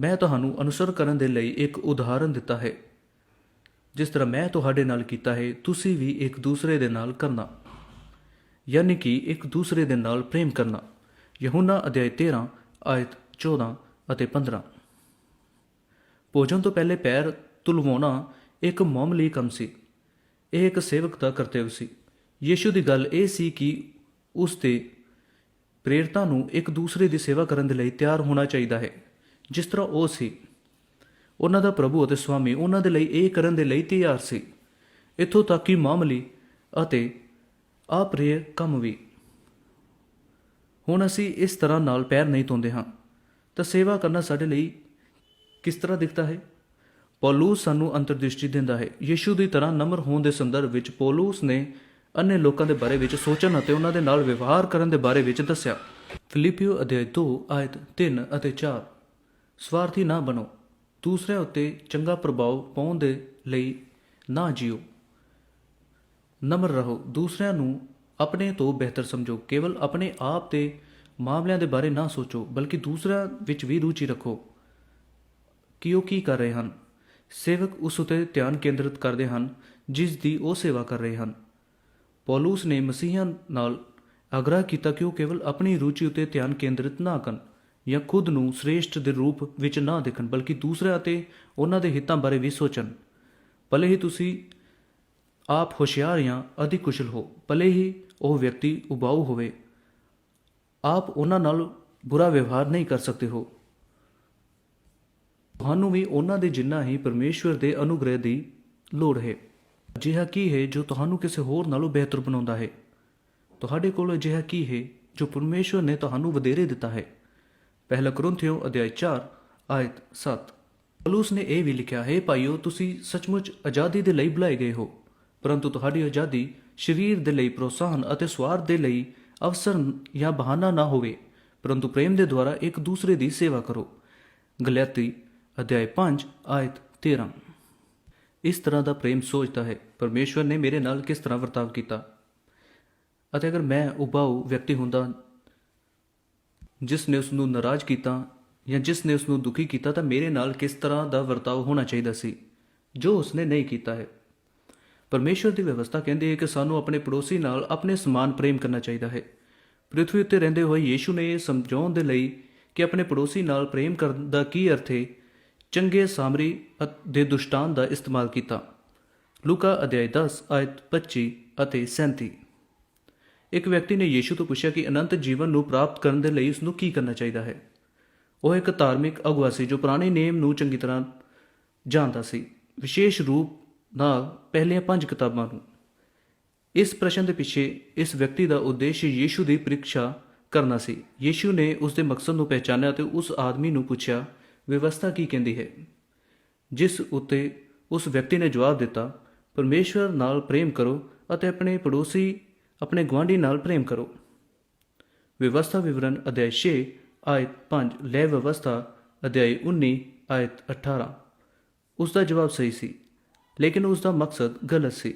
ਮੈਂ ਤੁਹਾਨੂੰ ਅਨੁਸਰ ਕਰਨ ਦੇ ਲਈ ਇੱਕ ਉਦਾਹਰਨ ਦਿੱਤਾ ਹੈ। ਜਿਸ ਤਰ੍ਹਾਂ ਮੈਂ ਤੁਹਾਡੇ ਨਾਲ ਕੀਤਾ ਹੈ, ਤੁਸੀਂ ਵੀ ਇੱਕ ਦੂਸਰੇ ਦੇ ਨਾਲ ਕਰਨਾ। ਯਾਨੀ ਕਿ ਇੱਕ ਦੂਸਰੇ ਦੇ ਨਾਲ ਪ੍ਰੇਮ ਕਰਨਾ। ਯਹੂਨਾ ਅਧਿਆਇ 13 ਆਇਤ 14 ਅਤੇ 15 ਭੋਜਨ ਤੋਂ ਪਹਿਲੇ ਪੈਰ ਤੁਲਵਾਉਣਾ ਇੱਕ ਮਾਮੂਲੀ ਕੰਮ ਸੀ। ਇਹ ਇੱਕ ਸੇਵਕ ਦਾ ਕਰਤੱਵ ਸੀ। ਯੀਸ਼ੂ ਦੀ ਗੱਲ ਇਹ ਸੀ ਕਿ ਉਸ ਤੇ ਪ੍ਰੇਰਤਾ ਨੂੰ ਇੱਕ ਦੂਸਰੇ ਦੀ ਸੇਵਾ ਕਰਨ ਦੇ ਲਈ ਤਿਆਰ ਹੋਣਾ ਚਾਹੀਦਾ ਹੈ, ਜਿਸ ਤਰ੍ਹਾਂ ਉਹ ਸੀ। ਉਹਨਾਂ ਦਾ ਪ੍ਰਭੂ ਅਤੇ ਸੁਆਮੀ ਉਹਨਾਂ ਦੇ ਲਈ ਇਹ ਕਰਨ ਦੇ ਲਈ ਤਿਆਰ ਸੀ। ਇੱਥੋਂ ਤੱਕ ਕਿ ਮਾਮਲੀ ਅਤੇ ਆਪ੍ਰਿਯ ਕੰਮ ਵੀ। ਹੁਣ ਅਸੀਂ ਇਸ ਤਰ੍ਹਾਂ ਨਾਲ ਪੈਰ ਨਹੀਂ ਧੋਂਦੇ ਹਾਂ। ਤਾਂ ਸੇਵਾ ਕਰਨਾ ਸਾਡੇ ਲਈ ਕਿਸ ਤਰ੍ਹਾਂ ਦਿਖਦਾ ਹੈ? ਪੌਲੂਸ ਸਾਨੂੰ ਅੰਤਰਦ੍ਰਿਸ਼ਟੀ ਦਿੰਦਾ ਹੈ। ਯੀਸ਼ੂ ਦੀ ਤਰ੍ਹਾਂ ਨਮਰ ਹੋਣ ਦੇ ਸੰਦਰਭ ਵਿੱਚ ਪੌਲੂਸ ਨੇ ਅਨੇ ਲੋਕਾਂ ਦੇ ਬਾਰੇ ਵਿੱਚ ਸੋਚਣ ਅਤੇ ਉਹਨਾਂ ਦੇ ਨਾਲ ਵਿਵਹਾਰ ਕਰਨ ਦੇ ਬਾਰੇ ਵਿੱਚ ਦੱਸਿਆ। ਫਿਲਿਪੀਓ ਅਧਿਆਇ 2 ਆਇਤ 3 ਅਤੇ 4 ਸਵਾਰਥੀ ਨਾ ਬਣੋ, ਦੂਸਰਿਆਂ ਉੱਤੇ ਚੰਗਾ ਪ੍ਰਭਾਵ ਪਾਉਣ ਦੇ ਲਈ ਨਾ ਜਿਓ। ਨਮਰ ਰਹੋ, ਦੂਸਰਿਆਂ ਨੂੰ ਆਪਣੇ ਤੋਂ ਬਿਹਤਰ ਸਮਝੋ। ਕੇਵਲ ਆਪਣੇ ਆਪ ਤੇ ਮਾਮਲਿਆਂ ਦੇ ਬਾਰੇ ਨਾ ਸੋਚੋ, ਬਲਕਿ ਦੂਸਰਿਆਂ ਵਿੱਚ ਵੀ ਰੁਚੀ ਰੱਖੋ। ਕਿ ਉਹ ਕੀ ਕਰ ਰਹੇ ਹਨ? ਸੇਵਕ ਉਸ ਉਤੇ ਧਿਆਨ ਕੇਂਦਰਿਤ ਕਰਦੇ ਹਨ, ਜਿਸ ਦੀ ਉਹ ਸੇਵਾ ਕਰ ਰਹੇ ਹਨ। ਪੌਲੂਸ ਨੇ ਮਸੀਹਾਂ ਨਾਲ ਆਗ੍ਰਹ ਕੀਤਾ ਕਿ ਉਹ ਕੇਵਲ ਆਪਣੀ ਰੁਚੀ ਉਤੇ ਧਿਆਨ ਕੇਂਦਰਿਤ ਨਾ ਕਰਨ, ਜਾਂ ਖੁਦ ਨੂੰ ਸ੍ਰੇਸ਼ਟ ਦੇ ਰੂਪ ਵਿੱਚ ਨਾ ਦੇਖਣ, ਬਲਕਿ ਦੂਸਰਿਆਂ ਅਤੇ ਉਹਨਾਂ ਦੇ ਹਿੱਤਾਂ ਬਾਰੇ ਵੀ ਸੋਚਣ। ਭਲੇ ਹੀ ਤੁਸੀਂ ਆਪ ਹੁਸ਼ਿਆਰ ਜਾਂ ਅਧਿਕ ਕੁਸ਼ਲ ਹੋ, ਭਲੇ ਹੀ ਉਹ ਵਿਅਕਤੀ ਉਬਾਊ ਹੋਵੇ। ਆਪ ਉਹਨਾਂ ਨਾਲ ਬੁਰਾ ਵਿਵਹਾਰ ਨਹੀਂ ਕਰ ਸਕਦੇ ਹੋ। ਤੁਹਾਨੂੰ ਵੀ ਉਹਨਾਂ ਦੇ ਜਿੰਨਾ ਹੀ ਪਰਮੇਸ਼ਵਰ ਦੇ ਅਨੁਗ੍ਰਹਿ ਦੀ ਲੋੜ ਹੈ। ਅਜਿਹਾ ਕੀ ਹੈ ਜੋ ਤੁਹਾਨੂੰ ਕਿਸੇ ਹੋਰ ਨਾਲੋਂ ਬਿਹਤਰ ਬਣਾਉਂਦਾ ਹੈ? ਤੁਹਾਡੇ ਕੋਲ ਅਜਿਹਾ ਕੀ ਹੈ ਜੋ ਪਰਮੇਸ਼ਵਰ ਨੇ ਤੁਹਾਨੂੰ ਵਧੇਰੇ ਦਿੱਤਾ ਹੈ? ਪਹਿਲਾ ਕਰੁੰਥਿਓ ਅਧਿਆਇ 4 ਆਇਤ 7 ਪਲੂਸ ਨੇ ਇਹ ਵੀ ਲਿਖਿਆ, ਹੈ ਭਾਈਓ, ਤੁਸੀਂ ਸੱਚਮੁੱਚ ਆਜ਼ਾਦੀ ਦੇ ਲਈ ਬੁਲਾਏ ਗਏ ਹੋ, ਪਰੰਤੂ ਤੁਹਾਡੀ ਆਜ਼ਾਦੀ ਸਰੀਰ ਦੇ ਲਈ ਪ੍ਰੋਤਸਾਹਨ ਅਤੇ ਸਵਾਰਥ ਦੇ ਲਈ ਅਵਸਰ ਜਾਂ ਬਹਾਨਾ ਨਾ ਹੋਵੇ, ਪਰੰਤੂ ਪ੍ਰੇਮ ਦੇ ਦੁਆਰਾ ਇੱਕ ਦੂਸਰੇ ਦੀ ਸੇਵਾ ਕਰੋ। ਗਲਾਤੀ ਅਧਿਆਇ 5 ਆਇਤ 13 ਇਸ ਤਰ੍ਹਾਂ ਦਾ ਪ੍ਰੇਮ ਸੋਚਦਾ ਹੈ, ਪਰਮੇਸ਼ਵਰ ਨੇ ਮੇਰੇ ਨਾਲ ਕਿਸ ਤਰ੍ਹਾਂ ਵਰਤਾਵ ਕੀਤਾ? ਅਤੇ ਅਗਰ ਮੈਂ ਉਬਾਊ ਵਿਅਕਤੀ ਹੁੰਦਾ, ਜਿਸ ਨੇ ਉਸ ਨੂੰ ਨਾਰਾਜ਼ ਕੀਤਾ ਜਾਂ ਜਿਸ ਨੇ ਉਸ ਨੂੰ ਦੁਖੀ ਕੀਤਾ, ਤਾਂ ਮੇਰੇ ਨਾਲ ਕਿਸ ਤਰ੍ਹਾਂ ਦਾ ਵਰਤਾਵ ਹੋਣਾ ਚਾਹੀਦਾ ਸੀ, ਜੋ ਉਸਨੇ ਨਹੀਂ ਕੀਤਾ ਹੈ? ਪਰਮੇਸ਼ਵਰ ਦੀ ਵਿਵਸਥਾ ਕਹਿੰਦੀ ਹੈ ਕਿ ਸਾਨੂੰ ਆਪਣੇ ਪੜੋਸੀ ਨਾਲ ਆਪਣੇ ਸਮਾਨ ਪ੍ਰੇਮ ਕਰਨਾ ਚਾਹੀਦਾ ਹੈ। ਪ੍ਰithvi ਉੱਤੇ ਰਹਿੰਦੇ ਹੋਏ ਯੀਸ਼ੂ ਨੇ ਇਹ ਸਮਝਾਉਣ ਦੇ ਲਈ ਕਿ ਆਪਣੇ ਪੜੋਸੀ ਨਾਲ ਪ੍ਰੇਮ ਕਰਨ ਦਾ ਕੀ ਅਰਥ ਹੈ, ਚੰਗੇ ਸਾਮਰੀ ਦੇ ਦੁਸ਼ਟਾਂਤ ਦਾ ਇਸਤੇਮਾਲ ਕੀਤਾ। ਲੂਕਾ ਅਧਿਆਇ 10 ਆਇਤ 25 ਅਤੇ 37 ਇੱਕ ਵਿਅਕਤੀ ਨੇ ਯੀਸ਼ੂ ਤੋਂ ਪੁੱਛਿਆ ਕਿ ਅਨੰਤ ਜੀਵਨ ਨੂੰ ਪ੍ਰਾਪਤ ਕਰਨ ਦੇ ਲਈ ਉਸ ਨੂੰ ਕੀ ਕਰਨਾ ਚਾਹੀਦਾ ਹੈ। ਉਹ ਇੱਕ ਧਾਰਮਿਕ ਅਗਵਾ ਸੀ ਜੋ ਪੁਰਾਣੇ ਨੇਮ ਨੂੰ ਚੰਗੀ ਤਰ੍ਹਾਂ ਜਾਣਦਾ ਸੀ। ਵਿਸ਼ੇਸ਼ ਰੂਪ ਨਾਲ ਪਹਿਲੀਆਂ ਪੰਜ ਕਿਤਾਬਾਂ ਨੂੰ। ਇਸ ਪ੍ਰਸ਼ਨ ਦੇ ਪਿੱਛੇ ਇਸ ਵਿਅਕਤੀ ਦਾ ਉਦੇਸ਼ ਯੀਸ਼ੂ ਦੀ ਪ੍ਰੀਖਿਆ ਕਰਨਾ ਸੀ। ਯੀਸ਼ੂ ਨੇ ਉਸ ਦੇ ਮਕਸਦ ਨੂੰ ਪਹਿਚਾਨਿਆ ਤੇ ਉਸ ਆਦਮੀ ਨੂੰ ਪੁੱਛਿਆ, ਵਿਵਸਥਾ ਕੀ ਕਹਿੰਦੀ ਹੈ? ਜਿਸ ਉੱਤੇ ਉਸ ਵਿਅਕਤੀ ਨੇ ਜਵਾਬ ਦਿੱਤਾ, ਪਰਮੇਸ਼ਵਰ ਨਾਲ ਪ੍ਰੇਮ ਕਰੋ ਅਤੇ ਆਪਣੇ ਪੜੋਸੀ, ਆਪਣੇ ਗੁਆਂਢੀ ਨਾਲ ਪ੍ਰੇਮ ਕਰੋ। ਵਿਵਸਥਾ ਵਿਵਰਣ ਅਧਿਆਇ 6 ਆਇਤ 5 ਲੈ ਵਿਵਸਥਾ ਅਧਿਆਇ 19 ਆਇਤ 18 ਉਸ ਦਾ ਜਵਾਬ ਸਹੀ ਸੀ। ਲੇਕਿਨ ਉਸ ਦਾ ਮਕਸਦ ਗਲਤ ਸੀ।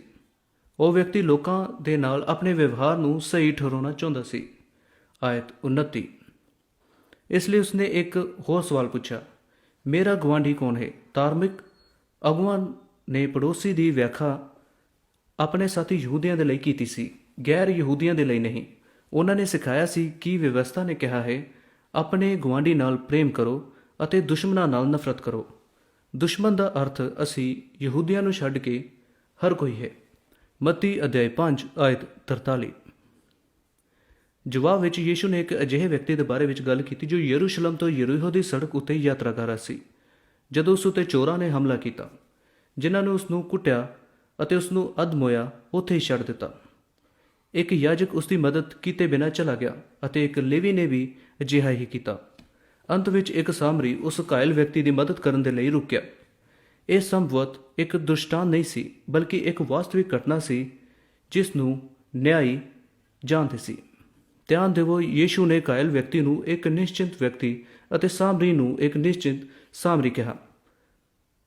ਉਹ ਵਿਅਕਤੀ ਲੋਕਾਂ ਦੇ ਨਾਲ ਆਪਣੇ ਵਿਵਹਾਰ ਨੂੰ ਸਹੀ ਠਹਿਰਾਉਣਾ ਚਾਹੁੰਦਾ ਸੀ। ਆਇਤ 29 ਇਸ ਲਈ ਉਸਨੇ ਇੱਕ ਹੋਰ ਸਵਾਲ ਪੁੱਛਿਆ, ਮੇਰਾ ਗਵਾਂਢੀ ਕੌਣ ਹੈ? ਧਾਰਮਿਕ ਅਗਵਾਨ ਨੇ ਪੜੋਸੀ ਦੀ ਵਿਆਖਿਆ ਆਪਣੇ ਸਾਥੀ ਯਹੂਦੀਆਂ ਦੇ ਲਈ ਕੀਤੀ ਸੀ। ਗੈਰ ਯਹੂਦੀਆਂ ਦੇ ਲਈ ਨਹੀਂ। ਉਹਨਾਂ ਨੇ ਸਿਖਾਇਆ ਸੀ ਕਿ ਵਿਵਸਥਾ ਨੇ ਕਿਹਾ ਹੈ, ਆਪਣੇ ਗਵਾਂਢੀ ਨਾਲ ਪ੍ਰੇਮ ਕਰੋ ਅਤੇ ਦੁਸ਼ਮਣਾਂ ਨਾਲ ਨਫ਼ਰਤ ਕਰੋ। ਦੁਸ਼ਮਣ ਦਾ ਅਰਥ ਅਸੀਂ ਯਹੂਦੀਆਂ ਨੂੰ ਛੱਡ ਕੇ ਹਰ ਕੋਈ ਹੈ। ਮਤੀ ਅਧਿਆਇ 5 ਆਇਤ 43 ਜਵਾਬ ਵਿੱਚ ਯੀਸ਼ੂ ਨੇ ਇੱਕ ਅਜਿਹੇ ਵਿਅਕਤੀ ਦੇ ਬਾਰੇ ਵਿੱਚ ਗੱਲ ਕੀਤੀ ਜੋ ਯਰੂਸ਼ਲਮ ਤੋਂ ਯਰੀਹੋ ਦੀ ਸੜਕ ਉੱਤੇ ਯਾਤਰਾ ਕਰ ਰਿਹਾ ਸੀ, ਜਦੋਂ ਉਸ ਉੱਤੇ ਚੋਰਾਂ ਨੇ ਹਮਲਾ ਕੀਤਾ, ਜਿਨ੍ਹਾਂ ਨੇ ਉਸ ਨੂੰ ਕੁੱਟਿਆ ਅਤੇ ਉਸ ਨੂੰ ਅਧਮੋਇਆ ਉੱਥੇ ਹੀ ਛੱਡ ਦਿੱਤਾ। ਇੱਕ ਯਾਜਕ ਉਸ ਦੀ ਮਦਦ ਕੀਤੇ ਬਿਨਾਂ ਚਲਾ ਗਿਆ ਅਤੇ ਇੱਕ ਲੇਵੀ ਨੇ ਵੀ ਅਜਿਹਾ ਹੀ ਕੀਤਾ। ਅੰਤ ਵਿੱਚ ਇੱਕ ਸਾਮਰੀ ਉਸ ਕਾਇਲ ਵਿਅਕਤੀ ਦੀ ਮਦਦ ਕਰਨ ਦੇ ਲਈ ਰੁਕਿਆ। ਇਹ ਸੰਭਵਤ ਇੱਕ ਦੁਸ਼ਟਾਨ ਨਹੀਂ ਸੀ, ਬਲਕਿ ਇੱਕ ਵਾਸਤਵਿਕ ਘਟਨਾ ਸੀ, ਜਿਸ ਨੂੰ ਨਿਆਈ ਜਾਣਦੇ ਸੀ। ਧਿਆਨ ਦੇਵੋ, ਯੀਸ਼ੂ ਨੇ ਕਾਇਲ ਵਿਅਕਤੀ ਨੂੰ ਇੱਕ ਨਿਸ਼ਚਿੰਤ ਵਿਅਕਤੀ ਅਤੇ ਸਾਮਰੀ ਨੂੰ ਇੱਕ ਨਿਸ਼ਚਿੰਤ ਸਾਮਰੀ ਕਿਹਾ।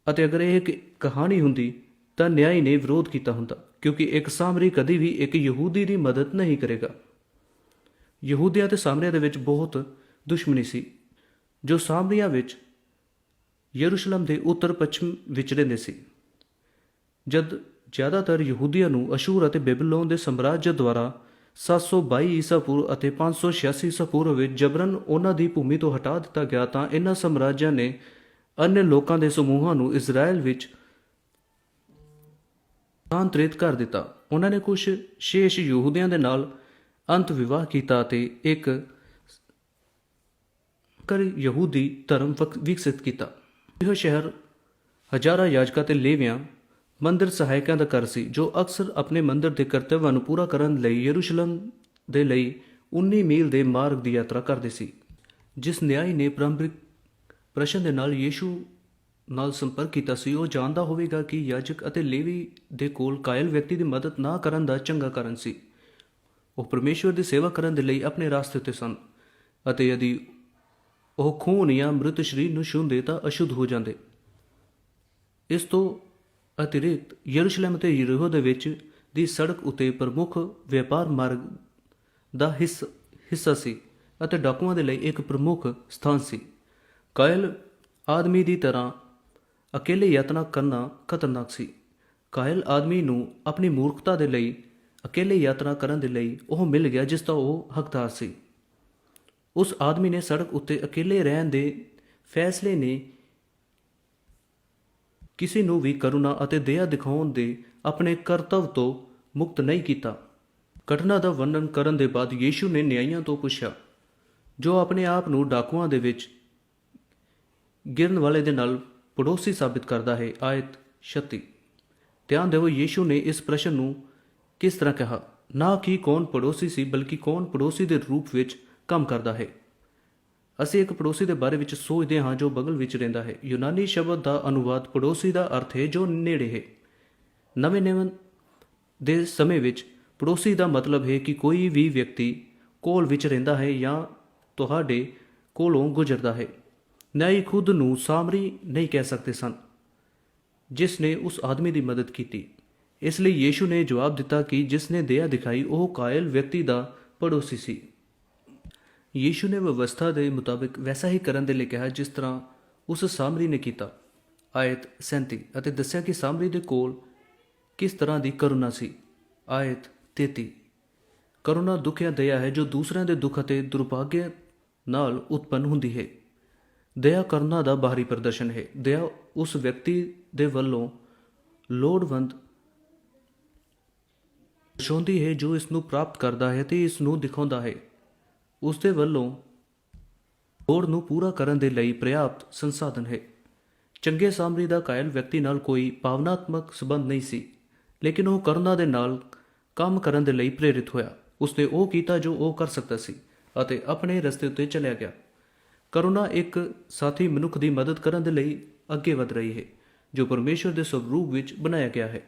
ਅਤੇ ਅਗਰ ਇਹ ਕਹਾਣੀ ਹੁੰਦੀ, ਤਾਂ ਨਿਆਈ ਨੇ ਵਿਰੋਧ ਕੀਤਾ ਹੁੰਦਾ, ਕਿਉਂਕਿ ਇੱਕ ਸਾਮਰੀ ਕਦੀ ਵੀ ਇੱਕ ਯਹੂਦੀ ਦੀ ਮਦਦ ਨਹੀਂ ਕਰੇਗਾ। ਯਹੂਦੀਆਂ ਤੇ ਸਾਮਰੀਆਂ ਦੇ ਵਿੱਚ ਬਹੁਤ ਦੁਸ਼ਮਣੀ ਸੀ। ਜੋ ਸਾਮਰੀਆਂ ਵਿੱਚ ਯਰੂਸ਼ਲਮ ਦੇ ਉੱਤਰ ਪੱਛਮ ਵਿੱਚ ਰਹਿੰਦੇ ਸੀ। ਜਦ ਜ਼ਿਆਦਾਤਰ ਯਹੂਦੀਆਂ ਨੂੰ ਅਸ਼ੂਰ ਅਤੇ ਬੈਬੀਲੋਨ ਦੇ ਸਾਮਰਾਜ ਦੁਆਰਾ 722 ਈਸਾ ਪੂਰਵ ਅਤੇ 586 ਈਸਾ ਪੂਰਵ ਵਿੱਚ ਜਬਰਨ ਉਹਨਾਂ ਦੀ ਭੂਮੀ ਤੋਂ ਹਟਾ ਦਿੱਤਾ ਗਿਆ ਤਾਂ ਇਹਨਾਂ ਸਾਮਰਾਜਾਂ ਨੇ ਅਨਿ ਲੋਕਾਂ ਦੇ ਸਮੂਹਾਂ ਨੂੰ ਇਜ਼ਰਾਈਲ ਵਿੱਚ ਸਥਾਨਾਂਤਰਿਤ ਕਰ ਦਿੱਤਾ। ਉਹਨਾਂ ਨੇ ਕੁਝ ਸ਼ੇਸ਼ ਯਹੂਦੀਆਂ ਦੇ ਨਾਲ ਅੰਤ ਵਿਵਾਹ ਕੀਤਾ ਅਤੇ ਇੱਕ ਕਰ ਯਹੂਦੀ ਧਰਮ ਵਿਕਸਿਤ ਕੀਤਾ। ਇਹ ਸ਼ਹਿਰ ਹਜ਼ਾਰਾਂ ਯਾਜਕਾਂ ਤੇ ਲੇਵਿਆਂ, ਮੰਦਰ ਸਹਾਇਕਾਂ ਦਾ ਘਰ ਸੀ, ਜੋ ਅਕਸਰ ਆਪਣੇ ਮੰਦਰ ਦੇ ਕਰਤੱਵਾਂ ਨੂੰ ਪੂਰਾ ਕਰਨ ਲਈ ਯਰੂਸ਼ਲਮ ਦੇ ਲਈ 19 ਮੀਲ ਦੇ ਮਾਰਗ ਦੀ ਯਾਤਰਾ ਕਰਦੇ ਸੀ, ਜਿਸ ਨਿਆਈ ਨੇ ਪ੍ਰਾਰੰਭਿਕ ਪ੍ਰਸ਼ਨ ਦੇ ਨਾਲ ਯੀਸ਼ੂ ਨਾਲ ਸੰਪਰਕ ਕੀਤਾ ਸੀ। ਉਹ ਜਾਣਦਾ ਹੋਵੇਗਾ ਕਿ ਯਾਜਕ ਅਤੇ ਲੇਵੀ ਦੇ ਕੋਲ ਕਾਇਲ ਵਿਅਕਤੀ ਦੀ ਮਦਦ ਨਾ ਕਰਨ ਦਾ ਚੰਗਾ ਕਾਰਨ ਸੀ। ਉਹ ਪਰਮੇਸ਼ਵਰ ਦੀ ਸੇਵਾ ਕਰਨ ਦੇ ਲਈ ਆਪਣੇ ਰਸਤੇ ਤੇ ਸਨ ਅਤੇ ਯਦੀ ਉਹ ਖੂਨ ਜਾਂ ਮ੍ਰਿਤ ਸਰੀਰ ਨੂੰ ਛੂੰਹਦੇ ਤਾਂ ਅਸ਼ੁੱਧ ਹੋ ਜਾਂਦੇ। ਇਸ ਤੋਂ ਅਤਿਰਿਕਤ ਯਰੂਸ਼ਲਮ ਤੇ ਯਰੀਹੋ ਦੇ ਵਿੱਚ ਦੀ ਸੜਕ ਉਤੇ ਪ੍ਰਮੁੱਖ ਵਪਾਰ ਮਾਰਗ ਦਾ ਹਿੱਸ- ਹਿੱਸਾ ਸੀ ਅਤੇ ਡਾਕੂਆਂ ਦੇ ਲਈ ਇੱਕ ਪ੍ਰਮੁੱਖ ਸਥਾਨ ਸੀ। ਕਾਇਲ ਆਦਮੀ ਦੀ ਤਰ੍ਹਾਂ ਅਕੇਲੇ ਯਤਨਾ ਕਰਨਾ ਖਤਰਨਾਕ ਸੀ। ਕਾਇਲ ਆਦਮੀ ਨੂੰ ਆਪਣੀ ਮੂਰਖਤਾ ਦੇ ਲਈ ਅਕੇਲੇ ਯਾਤਰਾ ਕਰਨ ਦੇ ਲਈ ਉਹ ਮਿਲ ਗਿਆ, ਜਿਸ ਦਾ ਉਹ ਹੱਕਦਾਰ ਸੀ। ਉਸ ਆਦਮੀ ਨੇ ਸੜਕ ਉੱਤੇ ਅਕੇਲੇ ਰਹਿਣ ਦੇ ਫੈਸਲੇ ਨੇ ਕਿਸੇ ਨੂੰ ਵੀ ਕਰੁਣਾ ਅਤੇ ਦਇਆ ਦਿਖਾਉਣ ਦੇ ਆਪਣੇ ਕਰਤੱਵ ਤੋਂ ਮੁਕਤ ਨਹੀਂ ਕੀਤਾ। ਘਟਨਾ ਦਾ ਵਰਣਨ ਕਰਨ ਦੇ ਬਾਅਦ ਯੀਸ਼ੂ ਨੇ ਨਿਆਂਇਆਂ ਤੋਂ ਪੁੱਛਿਆ, ਜੋ ਆਪਣੇ ਆਪ ਨੂੰ ਡਾਕੂਆਂ ਦੇ ਵਿੱਚ ਗਿਰਨ ਵਾਲੇ ਦੇ ਨਾਲ ਪੜੋਸੀ ਸਾਬਿਤ ਕਰਦਾ ਹੈ, ਆਇਤ 36 ਧਿਆਨ ਦਿਓ, ਯੀਸ਼ੂ ਨੇ ਇਸ ਪ੍ਰਸ਼ਨ ਨੂੰ ਕਿਸ ਤਰ੍ਹਾਂ ਕਿਹਾ? ਨਾ ਕਿ ਕੌਣ ਪੜੋਸੀ ਸੀ, ਬਲਕਿ ਕੌਣ ਪੜੋਸੀ ਦੇ ਰੂਪ ਵਿੱਚ ਕੰਮ ਕਰਦਾ ਹੈ। ਅਸੀਂ ਇੱਕ ਪੜੋਸੀ ਦੇ ਬਾਰੇ ਵਿੱਚ ਸੋਚਦੇ ਹਾਂ ਜੋ ਬਗਲ ਵਿੱਚ ਰਹਿੰਦਾ ਹੈ। ਯੂਨਾਨੀ ਸ਼ਬਦ ਦਾ ਅਨੁਵਾਦ ਪੜੋਸੀ ਦਾ ਅਰਥ ਹੈ ਜੋ ਨੇੜੇ ਹੈ। ਨਵੇਂ ਨਿਯਮ ਦੇ ਸਮੇਂ ਵਿੱਚ ਪੜੋਸੀ ਦਾ ਮਤਲਬ ਹੈ ਕਿ ਕੋਈ ਵੀ ਵਿਅਕਤੀ ਕੋਲ ਵਿੱਚ ਰਹਿੰਦਾ ਹੈ ਜਾਂ ਤੁਹਾਡੇ ਕੋਲੋਂ ਗੁਜ਼ਰਦਾ ਹੈ। ਨਾਈ ਖੁਦ ਨੂੰ ਸਾਮਰੀ ਨਹੀਂ ਕਹਿ ਸਕਦੇ ਸਨ। ਜਿਸ ਨੇ ਉਸ ਆਦਮੀ ਦੀ ਮਦਦ ਕੀਤੀ। ਇਸ ਲਈ ਯੀਸ਼ੂ ਨੇ ਜਵਾਬ ਦਿੱਤਾ ਕਿ ਜਿਸ ਨੇ ਦਇਆ ਦਿਖਾਈ, ਉਹ ਕਾਇਲ ਵਿਅਕਤੀ ਦਾ ਪੜੋਸੀ ਸੀ। ਯੀਸ਼ੂ ਨੇ ਵਿਵਸਥਾ ਦੇ ਮੁਤਾਬਿਕ ਵੈਸਾ ਹੀ ਕਰਨ ਦੇ ਲਈ ਕਿਹਾ, ਜਿਸ ਤਰ੍ਹਾਂ ਉਸ ਸਾਮਰੀ ਨੇ ਕੀਤਾ। ਆਇਤ 37 ਅਤੇ ਦੱਸਿਆ ਕਿ ਸਾਮਰੀ ਦੇ ਕੋਲ ਕਿਸ ਤਰ੍ਹਾਂ ਦੀ ਕਰੁਣਾ ਸੀ। ਆਇਤ 33 ਕਰੁਣਾ ਦੁੱਖ ਜਾਂ ਦਇਆ ਹੈ ਜੋ ਦੂਸਰਿਆਂ ਦੇ ਦੁੱਖ ਅਤੇ ਦੁਰਭਾਗਯ ਨਾਲ ਉਤਪੰਨ ਹੁੰਦੀ ਹੈ। ਦਇਆ ਕਰੁਣਾ ਦਾ ਬਾਹਰੀ ਪ੍ਰਦਰਸ਼ਨ ਹੈ। ਦਇਆ ਉਸ ਵਿਅਕਤੀ ਦੇ ਵੱਲੋਂ ਲੋੜਵੰਦ ਦਰਸਾਉਂਦੀ ਹੈ ਜੋ ਇਸ ਨੂੰ ਪ੍ਰਾਪਤ ਕਰਦਾ ਹੈ ਤੇ ਇਸ ਨੂੰ ਦਿਖਾਉਂਦਾ ਹੈ। ਉਸ ਦੇ ਵੱਲੋਂ ਲੋੜ ਨੂੰ ਪੂਰਾ ਕਰਨ ਦੇ ਲਈ ਪ੍ਰਿਆਪਤ ਸੰਸਾਧਨ ਹੈ। ਚੰਗੇ ਸਾਮਰੀ ਦਾ ਕਾਇਲ ਵਿਅਕਤੀ ਨਾਲ ਕੋਈ ਭਾਵਨਾਤਮਕ ਸਬੰਧ ਨਹੀਂ ਸੀ, ਲੇਕਿਨ ਉਹ ਕਰੁਣਾ ਦੇ ਨਾਲ ਕੰਮ ਕਰਨ ਦੇ ਲਈ ਪ੍ਰੇਰਿਤ ਹੋਇਆ। ਉਸਨੇ ਉਹ ਕੀਤਾ ਜੋ ਉਹ ਕਰ ਸਕਦਾ ਸੀ ਅਤੇ ਆਪਣੇ ਰਸਤੇ ਉੱਤੇ ਚੱਲਿਆ ਗਿਆ। ਕਰੁਣਾ ਇੱਕ ਸਾਥੀ ਮਨੁੱਖ ਦੀ ਮਦਦ ਕਰਨ ਦੇ ਲਈ ਅੱਗੇ ਵਧ ਰਹੀ ਹੈ, ਜੋ ਪਰਮੇਸ਼ਰ ਦੇ ਸਰੂਪ ਵਿੱਚ ਬਣਾਇਆ ਗਿਆ ਹੈ।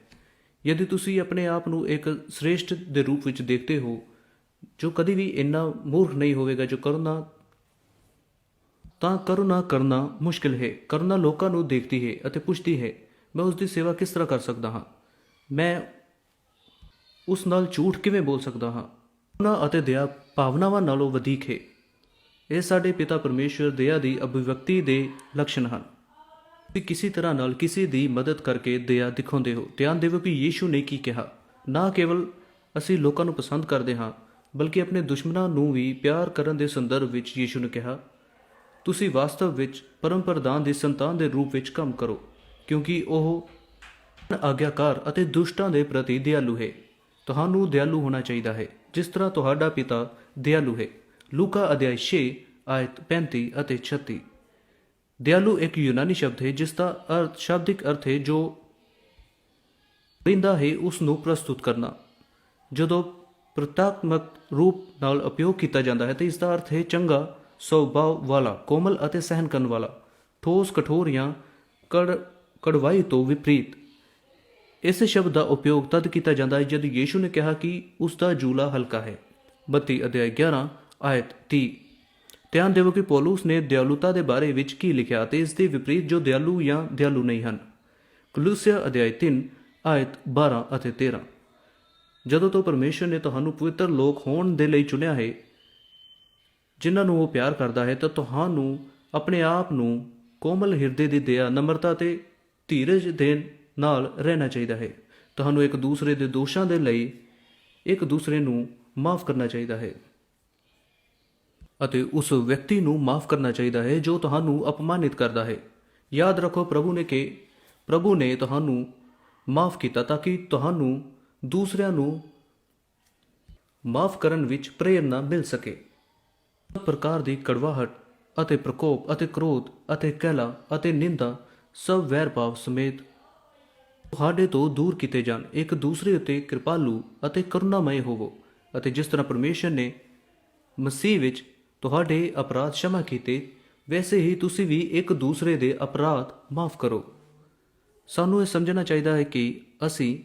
ਯਦਿ ਤੁਸੀਂ ਆਪਣੇ ਆਪ ਨੂੰ ਇੱਕ ਸ੍ਰੇਸ਼ਟ ਦੇ ਰੂਪ ਵਿੱਚ ਦੇਖਦੇ ਹੋ ਜੋ ਕਦੀ ਵੀ ਇੰਨਾ ਮੂਰਖ ਨਹੀਂ ਹੋਵੇਗਾ, ਜੋ ਕਰੁਣਾ, ਤਾਂ ਕਰੁਣਾ ਕਰਨਾ ਮੁਸ਼ਕਿਲ ਹੈ। ਕਰੁਣਾ ਲੋਕਾਂ ਨੂੰ ਦੇਖਦੀ ਹੈ ਅਤੇ ਪੁੱਛਦੀ ਹੈ, ਮੈਂ ਉਸ ਦੀ ਸੇਵਾ ਕਿਸ ਤਰ੍ਹਾਂ ਕਰ ਸਕਦਾ ਹਾਂ? ਮੈਂ ਉਸ ਨਾਲ ਝੂਠ ਕਿਵੇਂ ਬੋਲ ਸਕਦਾ ਹਾਂ? ਕਰੁਣਾ ਅਤੇ ਦਇਆ ਭਾਵਨਾਵਾਂ ਨਾਲੋਂ ਵਧੇਕ ਹੈ। ਇਹ ਸਾਡੇ ਪਿਤਾ ਪਰਮੇਸ਼ਰ ਦਇਆ ਦੀ ਅਭਿਵਿਅਕਤੀ ਦੇ ਲੱਛਣ ਹਨ। ਤੁਸੀਂ ਕਿਸੇ ਤਰ੍ਹਾਂ ਨਾਲ ਕਿਸੇ ਦੀ ਮਦਦ ਕਰਕੇ ਦਇਆ ਦਿਖਾਉਂਦੇ ਹੋ। ਧਿਆਨ ਦੇਵੋ ਕਿ ਯੀਸ਼ੂ ਨੇ ਕੀ ਕਿਹਾ। ਨਾ ਕੇਵਲ ਅਸੀਂ ਲੋਕਾਂ ਨੂੰ ਪਸੰਦ ਕਰਦੇ ਹਾਂ ਬਲਕਿ ਆਪਣੇ ਦੁਸ਼ਮਣਾਂ ਨੂੰ ਵੀ ਪਿਆਰ ਕਰਨ ਦੇ ਸੰਦਰਭ ਵਿੱਚ ਯੀਸ਼ੂ ਨੇ ਕਿਹਾ, ਤੁਸੀਂ ਵਾਸਤਵ ਵਿੱਚ ਪਰਮ ਪ੍ਰਧਾਨ ਦੀ ਸੰਤਾਨ ਦੇ ਰੂਪ ਵਿੱਚ ਕੰਮ ਕਰੋ, ਕਿਉਂਕਿ ਉਹ ਆਗਿਆਕਾਰ ਅਤੇ ਦੁਸ਼ਟਾਂ ਦੇ ਪ੍ਰਤੀ ਦਿਆਲੂ ਹੈ। ਤੁਹਾਨੂੰ ਦਿਆਲੂ ਹੋਣਾ ਚਾਹੀਦਾ ਹੈ, ਜਿਸ ਤਰ੍ਹਾਂ ਤੁਹਾਡਾ ਪਿਤਾ ਦਿਆਲੂ ਹੈ। ਲੂਕਾ ਅਧਿਆਇ 6 ਆਇਤ 35 ਅਤੇ 36 ਦਿਆਲੂ ਇੱਕ ਯੂਨਾਨੀ ਸ਼ਬਦ ਹੈ, ਜਿਸ ਦਾ ਅਰਥ ਸ਼ਬਦਿਕ ਅਰਥ ਹੈ ਜੋ ਰਿੰਦਾ ਹੈ, ਉਸ ਨੂੰ ਪ੍ਰਸਤੁਤ ਕਰਨਾ। ਜਦੋਂ ਪ੍ਰਤਾਤਮਕ ਰੂਪ ਨਾਲ ਉਪਯੋਗ ਕੀਤਾ ਜਾਂਦਾ ਹੈ ਤਾਂ ਇਸ ਦਾ ਅਰਥ ਹੈ ਚੰਗਾ, ਸੁਭਾਅ ਵਾਲਾ, ਕੋਮਲ ਅਤੇ ਸਹਿਨ ਕਰਨ ਵਾਲਾ, ਠੋਸ ਕਠੋਰ ਜਾਂ ਕੜ, ਕੜਵਾਈ ਤੋਂ ਵਿਪਰੀਤ। ਇਸ ਸ਼ਬਦ ਦਾ ਉਪਯੋਗ ਤਦ ਕੀਤਾ ਜਾਂਦਾ ਹੈ ਜਦ ਯੀਸ਼ੂ ਨੇ ਕਿਹਾ ਕਿ ਉਸ ਦਾ ਜੂਲਾ ਹਲਕਾ ਹੈ। 32 ਅਧਿਆਇ 11 ਆਇਤ 30 ਧਿਆਨ ਦੇਵੋ ਕਿ ਪੌਲਸ ਨੇ ਦਿਆਲੂਤਾ ਦੇ ਬਾਰੇ ਵਿੱਚ ਕੀ ਲਿਖਿਆ ਤੇ ਇਸ ਦੇ ਵਿਪਰੀਤ ਜੋ ਦਿਆਲੂ ਜਾਂ ਦਿਆਲੂ ਨਹੀਂ ਹਨ। ਕਲੂਸਿਆ ਅਧਿਆਇ 3 ਆਇਤ 12 ਅਤੇ 13 ਜਦੋਂ ਤੋਂ ਪਰਮੇਸ਼ਰ ਨੇ ਤੁਹਾਨੂੰ ਪਵਿੱਤਰ ਲੋਕ ਹੋਣ ਦੇ ਲਈ ਚੁਣਿਆ ਹੈ, ਜਿਨ੍ਹਾਂ ਨੂੰ ਉਹ ਪਿਆਰ ਕਰਦਾ ਹੈ, ਤਾਂ ਤੁਹਾਨੂੰ ਆਪਣੇ ਆਪ ਨੂੰ ਕੋਮਲ ਹਿਰਦੇ ਦੀ ਦਇਆ, ਨਮਰਤਾ ਤੇ ਧੀਰਜ ਦੇ ਨਾਲ ਰਹਿਣਾ ਚਾਹੀਦਾ ਹੈ। ਤੁਹਾਨੂੰ ਇੱਕ ਦੂਸਰੇ ਦੇ ਦੋਸ਼ਾਂ ਦੇ ਲਈ ਇੱਕ ਦੂਸਰੇ ਨੂੰ ਮਾਫ ਕਰਨਾ ਚਾਹੀਦਾ ਹੈ ਅਤੇ ਉਸ ਵਿਅਕਤੀ ਨੂੰ ਮਾਫ ਕਰਨਾ ਚਾਹੀਦਾ ਹੈ ਜੋ ਤੁਹਾਨੂੰ ਅਪਮਾਨਿਤ ਕਰਦਾ ਹੈ। ਯਾਦ ਰੱਖੋ ਪ੍ਰਭੂ ਨੇ ਕਿ ਪ੍ਰਭੂ ਨੇ ਤੁਹਾਨੂੰ ਮਾਫ ਕੀਤਾ ਤਾਂ ਕਿ ਤੁਹਾਨੂੰ ਦੂਸਰਿਆਂ ਨੂੰ ਮਾਫ ਕਰਨ ਵਿੱਚ ਪ੍ਰੇਰਣਾ ਮਿਲ ਸਕੇ। ਪ੍ਰਕਾਰ ਦੀ ਕੜਵਾਹਟ ਅਤੇ ਪ੍ਰਕੋਪ ਅਤੇ ਕ੍ਰੋਧ ਅਤੇ ਕਹਿਲਾ ਅਤੇ ਨਿੰਦਾ ਸਭ ਵੈਰ ਭਾਵ ਸਮੇਤ ਤੁਹਾਡੇ ਤੋਂ ਦੂਰ ਕੀਤੇ ਜਾਣ। ਇੱਕ ਦੂਸਰੇ ਉੱਤੇ ਕਿਰਪਾਲੂ ਅਤੇ ਕਰੁਣਾਮਈ ਹੋਵੋ ਅਤੇ ਜਿਸ ਤਰ੍ਹਾਂ ਪਰਮੇਸ਼ਰ ਨੇ ਮਸੀਹ ਵਿੱਚ ਤੁਹਾਡੇ ਅਪਰਾਧ ਸ਼ਮਾ ਕੀਤੇ, ਵੈਸੇ ਹੀ ਤੁਸੀਂ ਵੀ ਇੱਕ ਦੂਸਰੇ ਦੇ ਅਪਰਾਧ ਮਾਫ ਕਰੋ। ਸਾਨੂੰ ਇਹ ਸਮਝਣਾ ਚਾਹੀਦਾ ਹੈ ਕਿ ਅਸੀਂ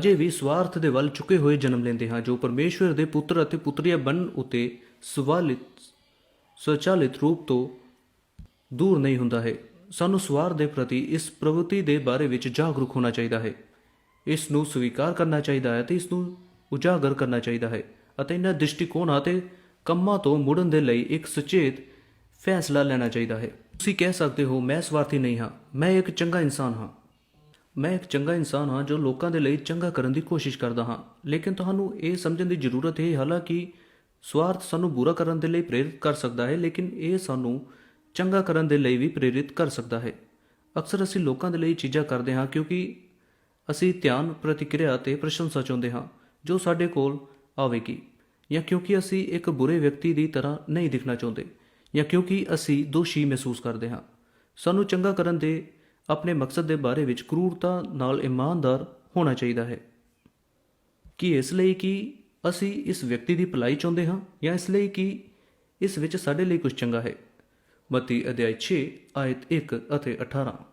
ਅਜੇ ਵੀ ਸਵਾਰਥ ਦੇ ਵੱਲ ਝੁਕੇ ਹੋਏ ਜਨਮ ਲੈਂਦੇ ਹਾਂ, ਜੋ ਪਰਮੇਸ਼ਵਰ ਦੇ ਪੁੱਤਰ ਅਤੇ ਪੁੱਤਰੀਆਂ ਬਣਨ ਉਤੇ ਸਵਾਲਿਤ, ਸਵਚਾਲਿਤ ਰੂਪ ਤੋਂ ਦੂਰ ਨਹੀਂ ਹੁੰਦਾ ਹੈ। ਸਾਨੂੰ ਸਵਾਰ ਦੇ ਪ੍ਰਤੀ ਇਸ ਪ੍ਰਵೃತ್ತಿ ਦੇ ਬਾਰੇ ਵਿੱਚ ਜਾਗਰੂਕ ਹੋਣਾ ਚਾਹੀਦਾ ਹੈ। ਇਸ ਨੂੰ ਸਵੀਕਾਰ ਕਰਨਾ ਚਾਹੀਦਾ ਹੈ ਤੇ ਇਸ ਨੂੰ ਉਜਾਗਰ ਕਰਨਾ ਚਾਹੀਦਾ ਹੈ ਅਤੇ ਇਹਨਾਂ ਦ੍ਰਿਸ਼ਟੀਕੋਣਾਂ ਤੇ ਕੰਮਾਂ ਤੋਂ ਮੁੜਨ ਦੇ ਲਈ ਇੱਕ ਸੁਚੇਤ ਫੈਸਲਾ ਲੈਣਾ ਚਾਹੀਦਾ ਹੈ। ਤੁਸੀਂ ਕਹਿ ਸਕਦੇ ਹੋ, ਮੈਂ ਸਵਾਰਥੀ ਨਹੀਂ ਹਾਂ, ਮੈਂ ਇੱਕ ਚੰਗਾ ਇਨਸਾਨ ਹਾਂ। ਮੈਂ ਇੱਕ ਚੰਗਾ ਇਨਸਾਨ ਹਾਂ ਜੋ ਲੋਕਾਂ ਦੇ ਲਈ ਚੰਗਾ ਕਰਨ ਦੀ ਕੋਸ਼ਿਸ਼ ਕਰਦਾ ਹਾਂ। ਲੇਕਿਨ ਤੁਹਾਨੂੰ ਇਹ ਸਮਝਣ ਦੀ ਜ਼ਰੂਰਤ ਹੈ, ਹਾਲਾਂਕਿ ਸਵਾਰਥ ਸਾਨੂੰ ਬੁਰਾ ਕਰਨ ਦੇ ਲਈ ਪ੍ਰੇਰਿਤ ਕਰ ਸਕਦਾ ਹੈ, ਲੇਕਿਨ ਇਹ ਸਾਨੂੰ ਚੰਗਾ ਕਰਨ ਦੇ ਲਈ ਵੀ ਪ੍ਰੇਰਿਤ ਕਰ ਸਕਦਾ ਹੈ। ਅਕਸਰ ਅਸੀਂ ਲੋਕਾਂ ਦੇ ਲਈ ਚੀਜ਼ਾਂ ਕਰਦੇ ਹਾਂ ਕਿਉਂਕਿ ਅਸੀਂ ਧਿਆਨ, ਪ੍ਰਤੀਕਿਰਿਆ ਤੇ ਪ੍ਰਸ਼ੰਸਾ ਚਾਹੁੰਦੇ ਹਾਂ, ਜੋ ਸਾਡੇ ਕੋਲ ਆਵੇਗੀ। ਜਾਂ ਕਿਉਂਕਿ ਅਸੀਂ ਇੱਕ ਬੁਰੇ ਵਿਅਕਤੀ ਦੀ ਤਰ੍ਹਾਂ ਨਹੀਂ ਦਿਖਣਾ ਚਾਹੁੰਦੇ, ਜਾਂ ਕਿਉਂਕਿ ਅਸੀਂ ਦੋਸ਼ੀ ਮਹਿਸੂਸ ਕਰਦੇ ਹਾਂ। ਸਾਨੂੰ ਚੰਗਾ ਕਰਨ ਦੇ ਆਪਣੇ ਮਕਸਦ ਦੇ ਬਾਰੇ ਵਿੱਚ ਕਰੂਰਤਾ ਨਾਲ ਇਮਾਨਦਾਰ ਹੋਣਾ ਚਾਹੀਦਾ ਹੈ। ਕਿ ਇਸ ਲਈ ਕਿ ਅਸੀਂ ਇਸ ਵਿਅਕਤੀ ਦੀ ਭਲਾਈ ਚਾਹੁੰਦੇ ਹਾਂ ਜਾਂ ਇਸ ਲਈ ਕਿ ਇਸ ਵਿੱਚ ਸਾਡੇ ਲਈ ਕੁਝ ਚੰਗਾ ਹੈ? ਮਤੀ ਅਧਿਆਇ 6 ਆਇਤ 1 ਅਤੇ 18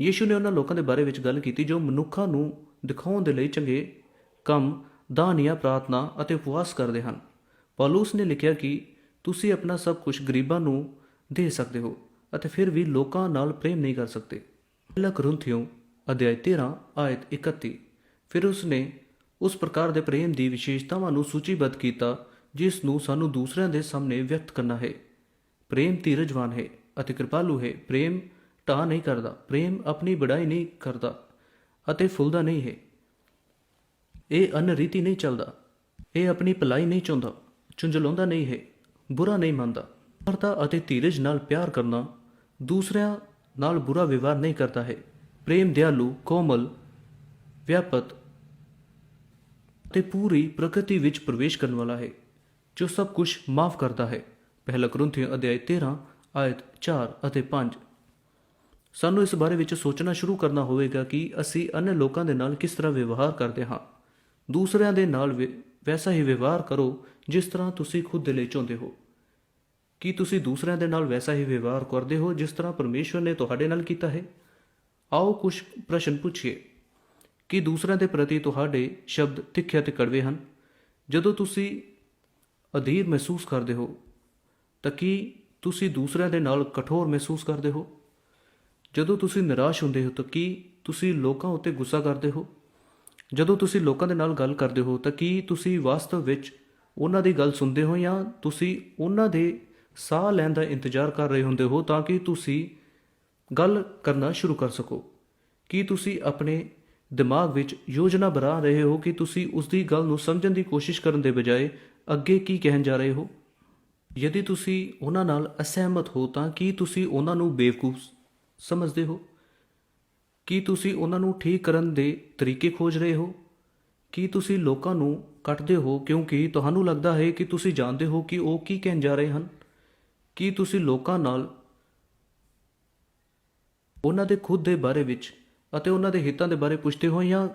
ਯੀਸ਼ੂ ਨੇ ਉਹਨਾਂ ਲੋਕਾਂ ਦੇ ਬਾਰੇ ਵਿੱਚ ਗੱਲ ਕੀਤੀ ਜੋ ਮਨੁੱਖਾਂ ਨੂੰ ਦਿਖਾਉਣ ਦੇ ਲਈ ਚੰਗੇ ਕੰਮ, ਦਾਨੀਆਂ, ਪ੍ਰਾਰਥਨਾ ਅਤੇ ਉਪਵਾਸ ਕਰਦੇ ਹਨ। ਪੌਲੂਸ ਨੇ ਲਿਖਿਆ ਕਿ ਤੁਸੀਂ ਆਪਣਾ ਸਭ ਕੁਝ ਗਰੀਬਾਂ ਨੂੰ ਦੇ ਸਕਦੇ ਹੋ ਅਤੇ ਫਿਰ ਵੀ ਲੋਕਾਂ ਨਾਲ ਪ੍ਰੇਮ ਨਹੀਂ ਕਰ ਸਕਦੇ। ਪਹਿਲਾ ਕਰੁੰਥਿਓ ਅਧਿਆਇ 13 ਆਇਤ 31 ਫਿਰ ਉਸਨੇ ਉਸ ਪ੍ਰਕਾਰ ਦੇ ਪ੍ਰੇਮ ਦੀ ਵਿਸ਼ੇਸ਼ਤਾਵਾਂ ਨੂੰ ਸੂਚੀਬੱਧ ਕੀਤਾ, ਜਿਸ ਨੂੰ ਸਾਨੂੰ ਦੂਸਰਿਆਂ ਦੇ ਸਾਹਮਣੇ ਵਿਅਕਤ ਕਰਨਾ ਹੈ। ਪ੍ਰੇਮ ਧੀਰਜਵਾਨ ਹੈ ਅਤੇ ਕਿਰਪਾਲੂ ਹੈ। ਪ੍ਰੇਮ ਢਾਹ ਨਹੀਂ ਕਰਦਾ, ਪ੍ਰੇਮ ਆਪਣੀ ਬੜਾਈ ਨਹੀਂ ਕਰਦਾ ਅਤੇ ਫੁੱਲਦਾ ਨਹੀਂ ਹੈ। ਇਹ ਅਨਰੀਤੀ ਨਹੀਂ ਚੱਲਦਾ। ਇਹ ਆਪਣੀ ਭਲਾਈ ਨਹੀਂ ਚਾਹੁੰਦਾ, ਚੁੰਝਲਾਉਂਦਾ ਨਹੀਂ ਹੈ, ਬੁਰਾ ਨਹੀਂ ਮੰਨਦਾ। ਕਰਤਾ ਅਤੇ ਧੀਰਜ ਨਾਲ ਪਿਆਰ ਕਰਨਾ ਦੂਸਰਿਆਂ ਨਾਲ ਬੁਰਾ ਵਿਵਹਾਰ ਨਹੀਂ ਕਰਦਾ ਹੈ। ਪ੍ਰੇਮ, ਦਿਆਲੂ, ਕੋਮਲ, ਵਿਆਪਤ ਤੇ ਪੂਰੀ ਪ੍ਰਕਿਰਤੀ ਵਿੱਚ ਪ੍ਰਵੇਸ਼ ਕਰਨ ਵਾਲਾ ਹੈ, ਜੋ ਸਭ ਕੁਝ ਮਾਫ ਕਰਦਾ ਹੈ। ਪਹਿਲਾ ਕਰੁੰਥੀਆਂ ਅਧਿਆਇ 13 ਆਇਤ 4 ਅਤੇ 5 ਸਾਨੂੰ ਇਸ ਬਾਰੇ ਵਿੱਚ ਸੋਚਣਾ ਸ਼ੁਰੂ ਕਰਨਾ ਹੋਵੇਗਾ ਕਿ ਅਸੀਂ ਅન્ય ਲੋਕਾਂ ਦੇ ਨਾਲ ਕਿਸ ਤਰ੍ਹਾਂ ਵਿਵਹਾਰ ਕਰਦੇ ਹਾਂ। ਦੂਸਰਿਆਂ ਦੇ ਨਾਲ ਵੈਸਾ ਹੀ ਵਿਵਹਾਰ ਕਰੋ ਜਿਸ ਤਰ੍ਹਾਂ ਤੁਸੀਂ ਖੁਦ ਦੇ ਲਈ ਚਾਹੁੰਦੇ ਹੋ। ਕੀ ਤੁਸੀਂ ਦੂਸਰਿਆਂ ਦੇ ਨਾਲ ਵੈਸਾ ਹੀ ਵਿਵਹਾਰ ਕਰਦੇ ਹੋ ਜਿਸ ਤਰ੍ਹਾਂ ਪਰਮੇਸ਼ਵਰ ਨੇ ਤੁਹਾਡੇ ਨਾਲ ਕੀਤਾ ਹੈ? ਆਓ ਕੁਝ ਪ੍ਰਸ਼ਨ ਪੁੱਛੀਏ। ਕੀ ਦੂਸਰਿਆਂ ਦੇ ਪ੍ਰਤੀ ਤੁਹਾਡੇ ਸ਼ਬਦ ਤਿੱਖੇ ਅਤੇ ਕੜਵੇ ਹਨ? ਜਦੋਂ ਤੁਸੀਂ ਅਧੀਰ ਮਹਿਸੂਸ ਕਰਦੇ ਹੋ, ਤਾਂ ਕੀ ਤੁਸੀਂ ਦੂਸਰਿਆਂ ਦੇ ਨਾਲ ਕਠੋਰ ਮਹਿਸੂਸ ਕਰਦੇ ਹੋ? ਜਦੋਂ ਤੁਸੀਂ ਨਿਰਾਸ਼ ਹੁੰਦੇ ਹੋ, ਤਾਂ ਕੀ ਤੁਸੀਂ ਲੋਕਾਂ ਉੱਤੇ ਗੁੱਸਾ ਕਰਦੇ ਹੋ? ਜਦੋਂ ਤੁਸੀਂ ਲੋਕਾਂ ਦੇ ਨਾਲ ਗੱਲ ਕਰਦੇ ਹੋ, ਤਾਂ ਕੀ ਤੁਸੀਂ ਵਾਸਤਵ ਵਿੱਚ ਉਹਨਾਂ ਦੀ ਗੱਲ ਸੁਣਦੇ ਹੋ ਜਾਂ ਤੁਸੀਂ ਉਹਨਾਂ ਦੇ ਸਾਹ ਲੈਣ ਦਾ ਇੰਤਜ਼ਾਰ ਕਰ ਰਹੇ ਹੁੰਦੇ ਹੋ ਤਾਂ ਕਿ ਤੁਸੀਂ ਗੱਲ ਕਰਨਾ ਸ਼ੁਰੂ ਕਰ ਸਕੋ। ਕੀ ਤੁਸੀਂ ਆਪਣੇ ਦਿਮਾਗ ਵਿੱਚ ਯੋਜਨਾ ਬਣਾ ਰਹੇ ਹੋ ਕਿ ਤੁਸੀਂ ਉਸ ਦੀ ਗੱਲ ਨੂੰ ਸਮਝਣ ਦੀ ਕੋਸ਼ਿਸ਼ ਕਰਨ ਦੇ ਬਜਾਏ ਅੱਗੇ ਕੀ ਕਹਿਣ ਜਾ ਰਹੇ ਹੋ? ਯਦि ਤੁਸੀਂ ਉਹਨਾਂ ਨਾਲ ਅਸਹਿਮਤ ਹੋ ਤਾਂ ਕੀ ਤੁਸੀਂ ਉਹਨਾਂ ਨੂੰ ਬੇਵਕੂਫ ਸਮਝਦੇ ਹੋ? ਕੀ ਤੁਸੀਂ ਉਹਨਾਂ ਨੂੰ ਠੀਕ ਕਰਨ ਦੇ ਤਰੀਕੇ ਖੋਜ ਰਹੇ ਹੋ? ਕੀ ਤੁਸੀਂ ਲੋਕਾਂ ਨੂੰ ਕੱਟਦੇ ਹੋ ਕਿਉਂਕਿ ਤੁਹਾਨੂੰ ਲੱਗਦਾ ਹੈ ਕਿ ਤੁਸੀਂ ਜਾਣਦੇ ਹੋ ਕਿ ਉਹ ਕੀ ਕਹਿਣ ਜਾ ਰਹੇ ਹਨ? ਕੀ ਤੁਸੀਂ ਲੋਕਾਂ ਨਾਲ ਉਹਨਾਂ ਦੇ ਖੁਦ ਦੇ ਬਾਰੇ ਵਿੱਚ ਅਤੇ ਉਹਨਾਂ ਦੇ ਹਿੱਤਾਂ ਦੇ ਬਾਰੇ ਪੁੱਛਦੇ ਹੋ ਜਾਂ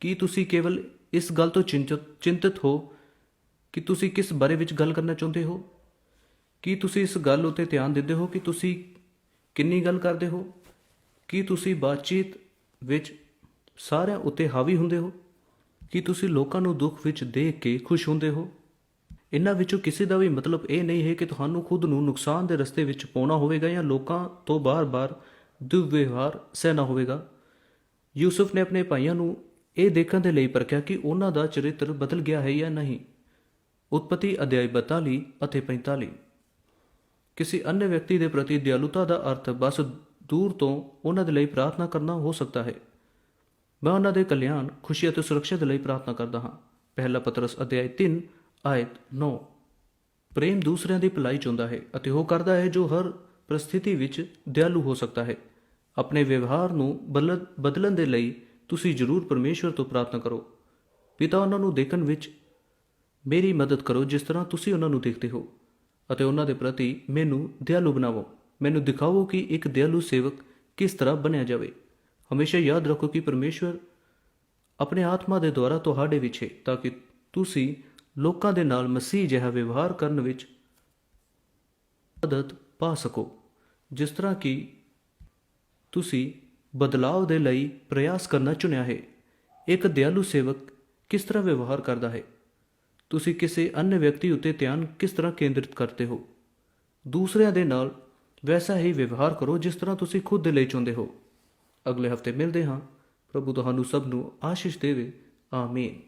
ਕੀ ਤੁਸੀਂ ਕੇਵਲ ਇਸ ਗੱਲ ਤੋਂ ਚਿੰਤਤ ਚਿੰਤਤ ਹੋ ਕਿ ਤੁਸੀਂ ਕਿਸ ਬਾਰੇ ਵਿੱਚ ਗੱਲ ਕਰਨਾ ਚਾਹੁੰਦੇ ਹੋ? ਕੀ ਤੁਸੀਂ ਇਸ ਗੱਲ ਉਤੇ ਧਿਆਨ ਦਿੰਦੇ ਹੋ ਕਿ ਤੁਸੀਂ ਕਿੰਨੀ ਗੱਲ ਕਰਦੇ ਹੋ? ਕੀ ਤੁਸੀਂ ਬਾਤਚੀਤ ਵਿੱਚ ਸਾਰਿਆਂ ਉੱਤੇ ਹਾਵੀ ਹੁੰਦੇ ਹੋ? ਕੀ ਤੁਸੀਂ ਲੋਕਾਂ ਨੂੰ ਦੁੱਖ ਵਿੱਚ ਦੇਖ ਕੇ ਖੁਸ਼ ਹੁੰਦੇ ਹੋ? ਇਹਨਾਂ ਵਿੱਚੋਂ ਕਿਸੇ ਦਾ ਵੀ ਮਤਲਬ ਇਹ ਨਹੀਂ ਹੈ ਕਿ ਤੁਹਾਨੂੰ ਖੁਦ ਨੂੰ ਨੁਕਸਾਨ ਦੇ ਰਸਤੇ ਵਿੱਚ ਪਾਉਣਾ ਹੋਵੇਗਾ ਜਾਂ ਲੋਕਾਂ ਤੋਂ ਬਾਰ-ਬਾਰ ਦੁਰਵਿਵਹਾਰ ਸਹਿਣਾ ਹੋਵੇਗਾ। ਯੂਸਫ ਨੇ ਆਪਣੇ ਭਾਈਆਂ ਨੂੰ ਇਹ ਦੇਖਣ ਦੇ ਲਈ ਪਰਖਿਆ ਕਿ ਉਹਨਾਂ ਦਾ ਚਰਿੱਤਰ ਬਦਲ ਗਿਆ ਹੈ ਜਾਂ ਨਹੀਂ। ਉਤਪਤੀ ਅਧਿਆਇ 42 ਅਤੇ 45 ਕਿਸੇ ਅન્ય ਵਿਅਕਤੀ ਦੇ ਪ੍ਰਤੀ ਦਿਆਲੁਤਾ ਦਾ ਅਰਥ ਬਸ ਦੂਰ ਤੋਂ ਉਹਨਾਂ ਦੇ ਲਈ ਪ੍ਰਾਰਥਨਾ ਕਰਨਾ ਹੋ ਸਕਦਾ ਹੈ। ਮੈਂ ਉਹਨਾਂ ਦੇ ਕਲਿਆਣ, ਖੁਸ਼ੀ ਅਤੇ ਸੁਰੱਖਿਆ ਦੇ ਲਈ ਪ੍ਰਾਰਥਨਾ ਕਰਦਾ ਹਾਂ। ਪਹਿਲਾ ਪਤਰਸ ਅਧਿਆਇ 3 ਆਇਤ 9 ਪ੍ਰੇਮ ਦੂਸਰਿਆਂ ਦੀ ਭਲਾਈ ਚਾਹੁੰਦਾ ਹੈ ਅਤੇ ਉਹ ਕਰਦਾ ਹੈ ਜੋ ਹਰ ਪ੍ਰਸਥਿਤੀ ਵਿੱਚ ਦਿਆਲੂ ਹੋ ਸਕਦਾ ਹੈ। ਆਪਣੇ ਵਿਵਹਾਰ ਨੂੰ ਬਦਲ- ਬਦਲਣ ਦੇ ਲਈ ਤੁਸੀਂ ਜ਼ਰੂਰ ਪਰਮੇਸ਼ਵਰ ਤੋਂ ਪ੍ਰਾਰਥਨਾ ਕਰੋ। ਪਿਤਾ ਉਹਨਾਂ ਨੂੰ ਦੇਖਣ ਵਿੱਚ ਮੇਰੀ ਮਦਦ ਕਰੋ ਜਿਸ ਤਰ੍ਹਾਂ ਤੁਸੀਂ ਉਹਨਾਂ ਨੂੰ ਦੇਖਦੇ ਹੋ ਅਤੇ ਉਹਨਾਂ ਦੇ ਪ੍ਰਤੀ ਮੈਨੂੰ ਦਿਆਲੂ ਬਣਾਵੋ। ਮੈਨੂੰ ਦਿਖਾਓ ਕਿ ਇੱਕ ਦਿਆਲੂ ਸੇਵਕ ਕਿਸ ਤਰ੍ਹਾਂ ਬਣਿਆ ਜਾਵੇ। ਹਮੇਸ਼ਾ ਯਾਦ ਰੱਖੋ ਕਿ ਪਰਮੇਸ਼ਵਰ ਆਪਣੇ ਆਤਮਾ ਦੇ ਦੁਆਰਾ ਤੁਹਾਡੇ ਵਿੱਚ ਹੈ ਤਾਂ ਕਿ ਤੁਸੀਂ ਲੋਕਾਂ ਦੇ ਨਾਲ ਮਸੀਹ ਜਿਹਾ ਵਿਵਹਾਰ ਕਰਨ ਵਿੱਚ ਮਦਦ ਪਾ ਸਕੋ। ਜਿਸ ਤਰ੍ਹਾਂ ਕਿ ਤੁਸੀਂ ਬਦਲਾਅ ਦੇ ਲਈ ਪ੍ਰਯਾਸ ਕਰਨਾ ਚੁਣਿਆ ਹੈ। ਇੱਕ ਦਿਆਲੂ ਸੇਵਕ ਕਿਸ ਤਰ੍ਹਾਂ ਵਿਵਹਾਰ ਕਰਦਾ ਹੈ? ਤੁਸੀਂ ਕਿਸੇ ਅન્ય ਵਿਅਕਤੀ ਉੱਤੇ ਧਿਆਨ ਕਿਸ ਤਰ੍ਹਾਂ ਕੇਂਦਰਿਤ ਕਰਦੇ ਹੋ? ਦੂਸਰਿਆਂ ਦੇ ਨਾਲ ਵੈਸਾ ਹੀ ਵਿਵਹਾਰ ਕਰੋ ਜਿਸ ਤਰ੍ਹਾਂ ਤੁਸੀਂ ਖੁਦ ਦੇ ਲਈ ਚਾਹੁੰਦੇ ਹੋ। ਅਗਲੇ ਹਫ਼ਤੇ ਮਿਲਦੇ ਹਾਂ। ਪ੍ਰਭੂ ਤੁਹਾਨੂੰ ਸਭ ਨੂੰ ਆਸ਼ੀਸ਼ ਦੇਵੇ। ਆਮੀਨ।